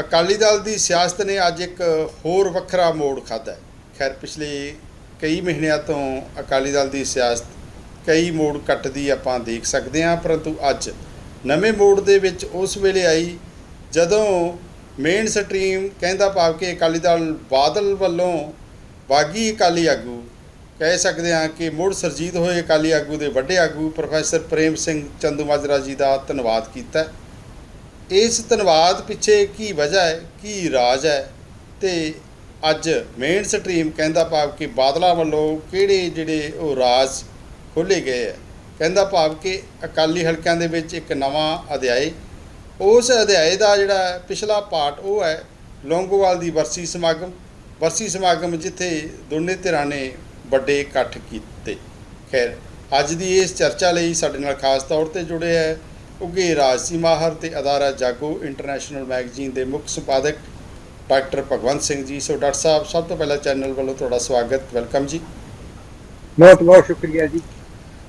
ਅਕਾਲੀ ਦਲ ਦੀ ਸਿਆਸਤ ਨੇ ਅੱਜ ਇੱਕ ਹੋਰ ਵੱਖਰਾ ਮੋੜ ਖਾਦਾ ਖੈਰ, ਪਿਛਲੇ ਕਈ ਮਹੀਨਿਆਂ ਤੋਂ ਅਕਾਲੀ ਦਲ ਦੀ ਸਿਆਸਤ ਕਈ ਮੋੜ ਕੱਟਦੀ ਆਪਾਂ ਦੇਖ ਸਕਦੇ ਹਾਂ, ਪਰੰਤੂ ਅੱਜ ਨਵੇਂ ਮੋੜ ਦੇ ਵਿੱਚ ਉਸ ਵੇਲੇ ਆਈ ਜਦੋਂ ਮੇਨ ਸਟਰੀਮ ਕਹਿੰਦਾ ਭਾਵ ਕਿ ਅਕਾਲੀ ਦਲ ਬਾਦਲ ਵੱਲੋਂ ਬਾਗੀ ਅਕਾਲੀ ਆਗੂ ਕਹਿ ਸਕਦੇ ਹਾਂ ਕਿ ਮੁੜ ਸਰਜੀਤ ਹੋਏ ਅਕਾਲੀ ਆਗੂ ਦੇ ਵੱਡੇ ਆਗੂ ਪ੍ਰੋਫੈਸਰ ਪ੍ਰੇਮ ਸਿੰਘ ਚੰਦੂਮਾਜਰਾ ਜੀ ਦਾ ਧੰਨਵਾਦ ਕੀਤਾ। ਇਸ ਧੰਨਵਾਦ ਪਿੱਛੇ ਕੀ ਵਜ੍ਹਾ ਹੈ, ਕੀ ਰਾਜ ਹੈ? ਤੇ ਅੱਜ ਮੇਨ ਸਟਰੀਮ ਕਹਿੰਦਾ ਭਾਵ ਕਿ ਬਾਦਲਾਂ ਵੱਲੋਂ ਕਿਹੜੇ ਜਿਹੜੇ ਉਹ ਰਾਜ ਖੋਲੇ ਗਏ ਹੈ? ਕਹਿੰਦਾ ਭਾਵ ਕਿ ਅਕਾਲੀ ਹਲਕਿਆਂ ਦੇ ਵਿੱਚ ਇੱਕ ਨਵਾਂ ਅਧਿਆਇ। ਉਸ ਅਧਿਆਇ ਦਾ ਜਿਹੜਾ ਪਿਛਲਾ ਪਾਰਟ ਉਹ ਹੈ, ਲੌਂਗੋਵਾਲ ਦੀ ਵਰਸੀ ਸਮਾਗਮ। ਵਰਸੀ ਸਮਾਗਮ ਜਿੱਥੇ ਦੋਨੇ ਧਿਰਾਂ ਨੇ ਵੱਡੇ ਇਕੱਠ ਕੀਤੇ। ਖੈਰ, ਅੱਜ ਦੀ ਇਸ ਚਰਚਾ ਲਈ ਸਾਡੇ ਨਾਲ ਖਾਸ ਤੌਰ ਤੇ ਜੁੜੇ ਹੈ ਉੱਘੇ ਰਾਜਸੀ ਮਾਹਰ ਤੇ ਅਦਾਰਾ ਜਾਗੋ ਇੰਟਰਨੈਸ਼ਨਲ ਮੈਗਜ਼ੀਨ ਦੇ ਮੁੱਖ ਸੰਪਾਦਕ doctor Bhagwant Singh ji. So doctor ਸਾਹਿਬ ਸਭ ਤੋਂ ਪਹਿਲਾਂ ਚੈਨਲ ਵੱਲੋਂ ਤੁਹਾਡਾ ਸਵਾਗਤ ਵੈਲਕਮ ਜੀ। ਬਹੁਤ ਬਹੁਤ ਸ਼ੁਕਰੀਆ ਜੀ।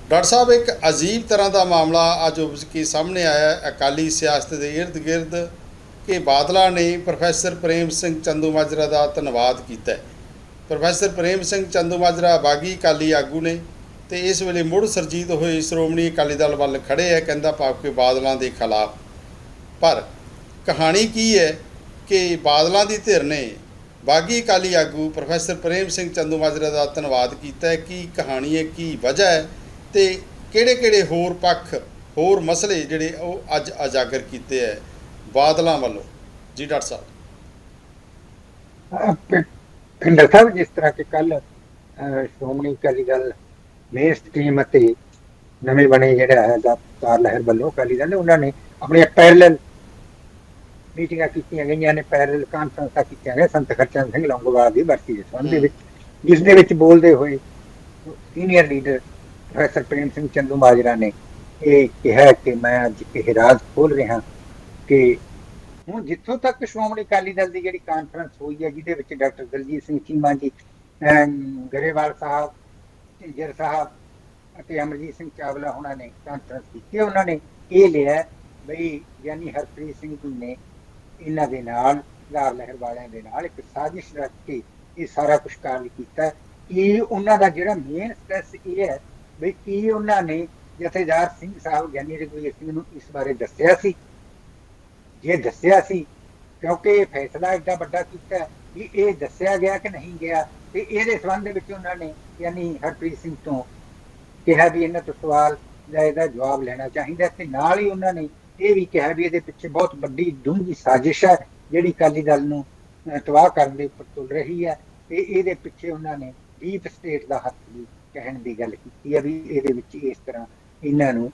ਡਾਕਟਰ ਸਾਹਿਬ ਇੱਕ ਅਜੀਬ ਤਰ੍ਹਾਂ ਦਾ ਮਾਮਲਾ ਅੱਜ ਉਪਜ ਕੇ ਸਾਹਮਣੇ ਆਇਆ। ਅਕਾਲੀ ਸਿਆਸਤ ਦੇ ਇਰਦ-ਗਿਰਦ ਕਿ ਬਾਦਲਾਂ ਨੇ ਪ੍ਰੋਫੈਸਰ ਪ੍ਰੇਮ ਸਿੰਘ ਚੰਦੂਮਾਜਰਾ ਦਾ ਧੰਨਵਾਦ ਕੀਤਾ। ਪ੍ਰੋਫੈਸਰ ਪ੍ਰੇਮ ਸਿੰਘ ਚੰਦੂਮਾਜਰਾ ਬਾਗੀ ਅਕਾਲੀ ਆਗੂ ਨੇ ਤੇ ਇਸ ਵੇਲੇ ਮੁੜ ਸਰਜੀਤ ਹੋਏ ਸ਼੍ਰੋਮਣੀ ਅਕਾਲੀ ਦਲ ਵੱਲ ਖੜੇ ਹੈ ਕਹਿੰਦਾ ਭਾਵ ਕਿ ਬਾਦਲਾਂ ਦੇ ਖਿਲਾਫ। ਪਰ ਕਹਾਣੀ ਕੀ ਹੈ ਕਿ ਬਾਦਲਾਂ ਦੀ ਧਿਰ ਨੇ ਬਾਗੀ ਅਕਾਲੀ ਆਗੂ ਪ੍ਰੋਫੈਸਰ ਪ੍ਰੇਮ ਸਿੰਘ ਚੰਦੂਮਾਜਰਾ ਦਾ ਧੰਨਵਾਦ ਕੀਤਾ ਹੈ। ਕੀ ਕਹਾਣੀ ਹੈ, ਕੀ ਵਜ੍ਹਾ ਹੈ ਤੇ ਕਿਹੜੇ-ਕਿਹੜੇ ਹੋਰ ਪੱਖ, ਹੋਰ ਮਸਲੇ ਜਿਹੜੇ ਉਹ ਅੱਜ ਉਜਾਗਰ ਕੀਤੇ ਹੈ ਬਾਦਲਾਂ ਵੱਲੋਂ? ਜੀ ਡਾਕਟਰ ਸਾਹਿਬ। ਪਿੰਡਰ ਸਾਹਿਬ, ਜਿਸ ਤਰ੍ਹਾਂ ਕਿ ਕੱਲ ਸ਼੍ਰੋਮਣੀ ਅਕਾਲੀ ਦਲ ਮੇਨ ਸਟ੍ਰੀਮ ਅਤੇ ਨਵੇਂ ਬਣੇ ਜਿਹੜਾ ਹੈ ਦਾਤਾਰ ਲਹਿਰ ਵੱਲੋਂ ਅਕਾਲੀ ਦਲ ਨੇ ਉਹਨਾਂ ਨੇ ਆਪਣੀਆਂ ਪੈਰਲਲ ਮੀਟਿੰਗਾਂ ਕੀਤੀਆਂ ਗਈਆਂ ਨੇ ਪੈਰਲਲ ਕਾਨਫਰੰਸਾਂ ਕੀਤੀਆਂ ਗਈਆਂ ਸੰਤ ਖਰਚੰਦ ਸਿੰਘ ਲੌਂਗੋਵਾਲ ਦੀ ਵਰਤੀ ਦੇ ਸੰਬੰਧ ਵਿੱਚ ਜਿਸ ਦੇ ਵਿੱਚ ਬੋਲਦੇ ਹੋਏ senior leader professor Prem Singh Chandu Majra ਨੇ ਇਹ ਕਿਹਾ ਕਿ ਮੈਂ ਅੱਜ ਇਹ ਰਾਜ਼ ਖੋਲ ਰਿਹਾ ਕਿ ਹੁਣ ਜਿੱਥੋਂ ਤੱਕ ਸ਼੍ਰੋਮਣੀ ਅਕਾਲੀ ਦਲ ਦੀ ਜਿਹੜੀ ਕਾਨਫਰੰਸ ਹੋਈ ਹੈ ਜਿਹਦੇ ਵਿੱਚ ਡਾਕਟਰ ਦਲਜੀਤ ਸਿੰਘ ਚੀਮਾ ਜੀ ਗਰੇਵਾਲ ਸਾਹਿਬ ਢਿੰਜਰ ਸਾਹਿਬ ਅਤੇ ਅਮਰਜੀਤ ਸਿੰਘ ਚਾਵਲਾ ਉਹਨਾਂ ਨੇ ਕਾਨਫਰੰਸ ਕੀਤੀ ਉਹਨਾਂ ਨੇ ਇਹ ਲਿਆ ਬਈ ਯਾਨੀ ਹਰਪ੍ਰੀਤ ਸਿੰਘ ਨੇ ਇਹਨਾਂ ਦੇ ਨਾਲ ਲਾਰ ਲਹਿਰ ਵਾਲਿਆਂ ਦੇ ਨਾਲ ਇੱਕ ਸਾਜ਼ਿਸ਼ ਰਚ ਕੇ ਇਹ ਸਾਰਾ ਕੁਝ ਕਾਰਨ ਕੀਤਾ। ਕਿ ਉਹਨਾਂ ਦਾ ਜਿਹੜਾ ਮੇਨ ਸਟ੍ਰੈਸ ਇਹ ਹੈ ਬਈ ਕੀ ਉਹਨਾਂ ਨੇ ਜਥੇਦਾਰ ਸਿੰਘ ਸਾਹਿਬ ਗਿਆਨੀ ਰਘੁਵੀਰ ਸਿੰਘ ਨੂੰ ਇਸ ਬਾਰੇ ਦੱਸਿਆ ਸੀ? ਜੇ ਦੱਸਿਆ ਸੀ, ਕਿਉਂਕਿ ਇਹ ਫੈਸਲਾ ਏਡਾ ਵੱਡਾ ਕੀਤਾ ਕਿ ਇਹ ਦੱਸਿਆ ਗਿਆ ਕਿ ਨਹੀਂ ਗਿਆ ਤੇ ਇਹਦੇ ਸੰਬੰਧ ਵਿੱਚ ਉਹਨਾਂ ਨੇ ਯਾਨੀ ਹਰਪ੍ਰੀਤ ਸਿੰਘ ਤੋਂ ਕਿਹਾ ਵੀ ਇਹਨਾਂ ਤੋਂ ਸਵਾਲ ਦਾ ਇਹਦਾ ਜਵਾਬ ਲੈਣਾ ਚਾਹੀਦਾ ਤੇ ਨਾਲ ਹੀ ਉਹਨਾਂ ਨੇ ਇਹ ਵੀ ਕਿਹਾ ਵੀ ਇਹਦੇ ਪਿੱਛੇ ਬਹੁਤ ਵੱਡੀ ਡੂੰਘੀ ਸਾਜ਼ਿਸ਼ ਹੈ ਜਿਹੜੀ ਅਕਾਲੀ ਦਲ ਨੂੰ ਤਬਾਹ ਕਰਨ ਦੇ ਉੱਪਰ ਤੁਲ ਰਹੀ ਹੈ ਤੇ ਇਹਦੇ ਪਿੱਛੇ ਉਹਨਾਂ ਨੇ ਡੀਪ ਸਟੇਟ ਦਾ ਹੱਥ ਵੀ ਕਹਿਣ ਦੀ ਗੱਲ ਕੀਤੀ ਹੈ ਵੀ ਇਹਦੇ ਵਿੱਚ ਇਸ ਤਰ੍ਹਾਂ ਇਹਨਾਂ ਨੂੰ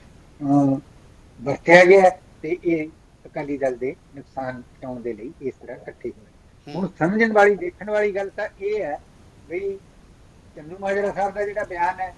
ਵਰਤਿਆ ਗਿਆ ਤੇ ਇਹ ਅਕਾਲੀ ਦਲ ਦੇ ਨੁਕਸਾਨ ਪਹੁੰਚਾਉਣ ਦੇ ਲਈ ਇਸ ਤਰ੍ਹਾਂ ਇਕੱਠੇ ਹੋਏ। ਹੁਣ ਸਮਝਣ ਵਾਲੀ ਦੇਖਣ ਵਾਲੀ ਗੱਲ ਤਾਂ ਇਹ ਹੈ ਵੀ ਚੰਦੂ ਮਾਜਰਾ ਸਾਹਿਬ ਦਾ ਜਿਹੜਾ ਬਿਆਨ ਹੈ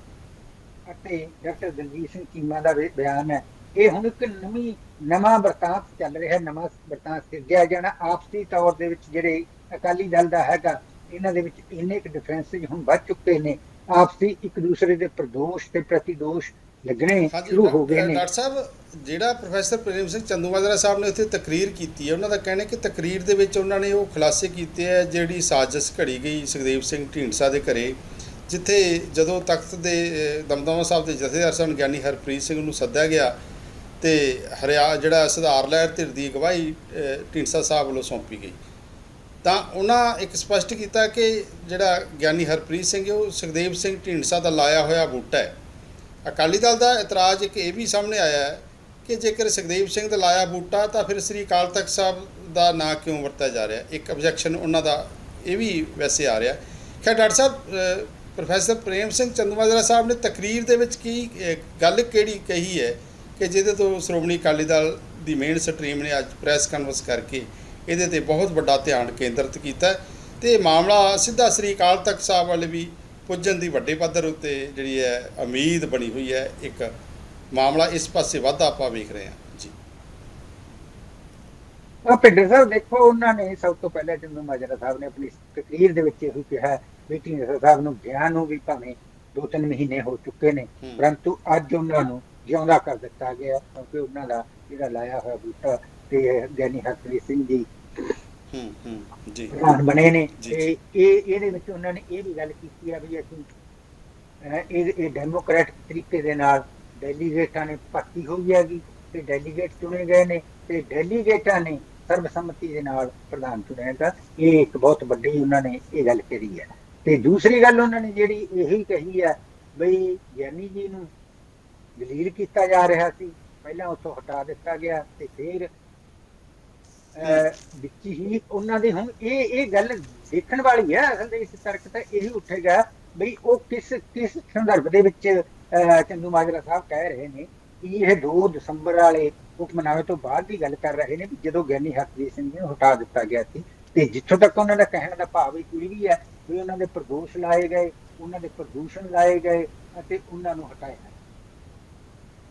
ਅਤੇ ਡਾਕਟਰ ਦਲਜੀਤ ਸਿੰਘ ਚੀਮਾ ਦਾ ਬਿਆਨ ਹੈ, ਇਹ ਹੁਣ ਇੱਕ ਨਵੀਂ, ਨਵਾਂ ਵਰਤਾਂਤ ਚੱਲ ਰਿਹਾ ਹੈ, ਨਵਾਂ ਵਰਤਾਂਤ ਸਿਰਜਿਆ ਜਾਣਾ ਆਪਸੀ ਤੌਰ ਦੇ ਵਿੱਚ ਜਿਹੜੇ ਅਕਾਲੀ ਦਲ ਦਾ ਹੈਗਾ, ਇਹਨਾਂ ਦੇ ਵਿੱਚ ਇੰਨੇ ਕੁ ਡਿਫਰੈਂਸਿਸ ਹੁਣ ਵੱਧ ਚੁੱਕੇ ਨੇ, ਆਪਸੀ ਇੱਕ ਦੂਸਰੇ ਦੇ ਪ੍ਰਦੋਸ਼ ਤੇ ਪ੍ਰਤੀਦੋਸ਼ ਲੱਗਣੇ ਸ਼ੁਰੂ ਹੋ ਗਏ ਨੇ। ਡਾਕਟਰ ਸਾਹਿਬ ਜਿਹੜਾ ਪ੍ਰੋਫੈਸਰ ਪ੍ਰੇਮ ਸਿੰਘ ਚੰਦੂਮਾਜਰਾ ਸਾਹਿਬ ਨੇ ਉੱਥੇ ਤਕਰੀਰ ਕੀਤੀ ਹੈ ਉਹਨਾਂ ਦਾ ਕਹਿਣਾ ਕਿ ਤਕਰੀਰ ਦੇ ਵਿੱਚ ਉਹਨਾਂ ਨੇ ਉਹ ਖੁਲਾਸੇ ਕੀਤੇ ਹੈ ਜਿਹੜੀ ਸਾਜ਼ਿਸ਼ ਘੜੀ ਗਈ ਸੁਖਦੇਵ ਸਿੰਘ ਢੀਂਡਸਾ ਦੇ ਘਰੇ ਜਿੱਥੇ ਜਦੋਂ ਤਖਤ ਦੇ ਦਮਦਮਾ ਸਾਹਿਬ ਦੇ ਜਥੇਦਾਰ ਸਨ ਗਿਆਨੀ ਹਰਪ੍ਰੀਤ ਸਿੰਘ ਨੂੰ ਸੱਦਿਆ ਗਿਆ ਤੇ ਹਰਿਆ ਜਿਹੜਾ ਸੁਧਾਰ ਲਹਿਰ ਧਿਰ ਦੀ ਅਗਵਾਈ ਢੀਂਡਸਾ ਸਾਹਿਬ ਵੱਲੋਂ ਸੌਂਪੀ ਗਈ। ਤਾਂ ਉਹਨਾਂ ਇੱਕ ਸਪਸ਼ਟ ਕੀਤਾ ਕਿ ਜਿਹੜਾ ਗਿਆਨੀ ਹਰਪ੍ਰੀਤ ਸਿੰਘ ਉਹ ਸੁਖਦੇਵ ਸਿੰਘ ਢੀਂਡਸਾ ਦਾ ਲਾਇਆ ਹੋਇਆ ਬੂਟਾ ਹੈ। ਅਕਾਲੀ ਦਲ ਦਾ ਇਤਰਾਜ਼ ਇੱਕ ਇਹ ਵੀ ਸਾਹਮਣੇ ਆਇਆ ਹੈ ਕਿ ਜੇਕਰ ਸੁਖਦੇਵ ਸਿੰਘ ਦਾ ਲਾਇਆ ਬੂਟਾ ਤਾਂ ਫਿਰ ਸ੍ਰੀ ਅਕਾਲ ਤਖਤ ਸਾਹਿਬ ਦਾ ਨਾਂ ਕਿਉਂ ਵਰਤਿਆ ਜਾ ਰਿਹਾ? ਇੱਕ ਆਬਜੈਕਸ਼ਨ ਉਹਨਾਂ ਦਾ ਇਹ ਵੀ ਵੈਸੇ ਆ ਰਿਹਾ। ਖੈਰ, ਡਾਕਟਰ ਸਾਹਿਬ ਪ੍ਰੋਫੈਸਰ ਪ੍ਰੇਮ ਸਿੰਘ ਚੰਦੂਮਾਜਰਾ ਸਾਹਿਬ ਨੇ ਤਕਰੀਰ ਦੇ ਵਿੱਚ ਕੀ ਗੱਲ ਕਿਹੜੀ ਕਹੀ ਹੈ ਕਿ ਜਿਹਦੇ ਤੋਂ ਸ਼੍ਰੋਮਣੀ ਅਕਾਲੀ ਦਲ ਦੀ ਮੇਨ ਸਟਰੀਮ ਨੇ ਅੱਜ ਪ੍ਰੈਸ ਕਾਨਫਰੰਸ ਕਰਕੇ ਇਹਦੇ ਤੇ ਬਹੁਤ ਵੱਡਾ ਧਿਆਨ ਕੇਂਦਰਿਤ ਕੀਤਾ ਹੈ ਤੇ ਇਹ ਮਾਮਲਾ ਸਿੱਧਾ ਸ੍ਰੀ ਅਕਾਲ ਤਖਤ ਸਾਹਿਬ ਵਾਲੇ ਵੀ ਪੁੱਜਣ ਦੀ ਵੱਡੇ ਪੱਧਰ ਉੱਤੇ ਜਿਹੜੀ ਹੈ ਉਮੀਦ ਬਣੀ ਹੋਈ ਹੈ ਇੱਕ ਮਾਮਲਾ ਇਸ ਪਾਸੇ ਵੱਧਦਾ ਆਪਾਂ ਵੇਖ ਰਹੇ ਹਾਂ ਜੀ ਆ ਪਿੰਡਰ ਸਾਹਿਬ ਦੇਖੋ ਉਹਨਾਂ ਨੇ ਸਭ ਤੋਂ ਪਹਿਲਾਂ ਚੰਦੂ ਮਾਜਰਾ ਸਾਹਿਬ ਨੇ ਆਪਣੀ ਤਕਰੀਰ ਦੇ ਵਿੱਚ ਇਹ ਕਿਹਾ ਬੇਟੀ ਨੇ ਸਾਹਿਬ ਨੂੰ ਗਿਆ ਨੂੰ ਵੀ ਭਾਵੇਂ ਦੋ ਤਿੰਨ ਮਹੀਨੇ ਹੋ ਚੁੱਕੇ ਨੇ ਹੂੰ। ਪਰੰਤੂ ਅੱਜ ਉਹਨਾਂ ਨੂੰ ਜਿਉਂਦਾ ਕਰ ਦਿੱਤਾ ਗਿਆ ਕਿਉਂਕਿ ਉਹਨਾਂ ਦਾ ਜਿਹੜਾ ਲਾਇਆ ਹੋਇਆ ਬੂਟਾ ਤੇ ਗਿਆਨੀ ਹਰਪ੍ਰੀਤ ਸਿੰਘ ਜੀ ਹੂੰ ਹੂੰ ਜੀ। ਬਣੇ ਨੇ ਤੇ ਇਹ ਇਹਦੇ ਵਿੱਚ ਉਹਨਾਂ ਨੇ ਇਹ ਵੀ ਗੱਲ ਕੀਤੀ ਆ ਵੀ ਅਸੀਂ ਇਹ ਇਹ ਡੈਮੋਕ੍ਰੈਟਿਕ ਤਰੀਕੇ ਦੇ ਨਾਲ ਡੈਲੀਗੇਟਾਂ ਨੇ ਭਰਤੀ ਹੋਈ ਹੈਗੀ ਤੇ ਡੈਲੀਗੇਟ ਚੁਣੇ ਗਏ ਨੇ ਤੇ ਡੈਲੀਗੇਟਾਂ ਨੇ ਸਰਬਸੰਮਤੀ ਦੇ ਨਾਲ ਪ੍ਰਧਾਨ ਚੁਣਿਆ ਹੈਗਾ ਇਹ ਇੱਕ ਬਹੁਤ ਵੱਡੀ ਉਹਨਾਂ ਨੇ ਇਹ ਗੱਲ ਕਹੀ ਹੈ। ਤੇ ਦੂਸਰੀ ਗੱਲ ਉਹਨਾਂ ਨੇ ਜਿਹੜੀ ਇਹੀ ਕਹੀ ਹੈ ਬਈ ਗਿਆਨੀ ਜੀ ਨੂੰ ਦਲੀਲ ਕੀਤਾ ਜਾ ਰਿਹਾ ਸੀ ਪਹਿਲਾਂ ਉੱਥੋਂ ਹਟਾ ਦਿੱਤਾ ਗਿਆ ਤੇ ਫਿਰ ਵਿੱਚ ਹੀ ਉਹਨਾਂ ਦੇ ਹੁਣ ਇਹ ਇਹ ਗੱਲ ਦੇਖਣ ਵਾਲੀ ਹੈ, ਅਸਲ ਦੇ ਵਿੱਚ ਤਰਕ ਤਾਂ ਇਹੀ ਉੱਠੇਗਾ ਬਈ ਉਹ ਕਿਸ ਕਿਸ ਸੰਦਰਭ ਦੇ ਵਿੱਚ ਚੰਦੂ ਮਾਜਰਾ ਸਾਹਿਬ ਕਹਿ ਰਹੇ ਨੇ ਕਿ ਇਹ 2 ਦਸੰਬਰ ਵਾਲੇ ਹੁਕਮਨਾਮੇ ਤੋਂ ਬਾਅਦ ਦੀ ਗੱਲ ਕਰ ਰਹੇ ਨੇ ਵੀ ਜਦੋਂ ਗਿਆਨੀ ਹਰਜੀਤ ਸਿੰਘ ਜੀ ਨੂੰ ਹਟਾ ਦਿੱਤਾ ਗਿਆ ਸੀ ਤੇ ਜਿੱਥੋਂ ਤੱਕ ਉਹਨਾਂ ਦਾ ਕਹਿਣ ਦਾ ਭਾਵ ਇਹ ਵੀ ਹੈ ਵੀ ਉਹਨਾਂ ਦੇ ਪ੍ਰਦੋਸ਼ ਲਾਏ ਗਏ, ਉਹਨਾਂ ਦੇ ਪ੍ਰਦੂਸ਼ਣ ਲਾਏ ਗਏ ਅਤੇ ਉਹਨਾਂ ਨੂੰ ਹਟਾਇਆ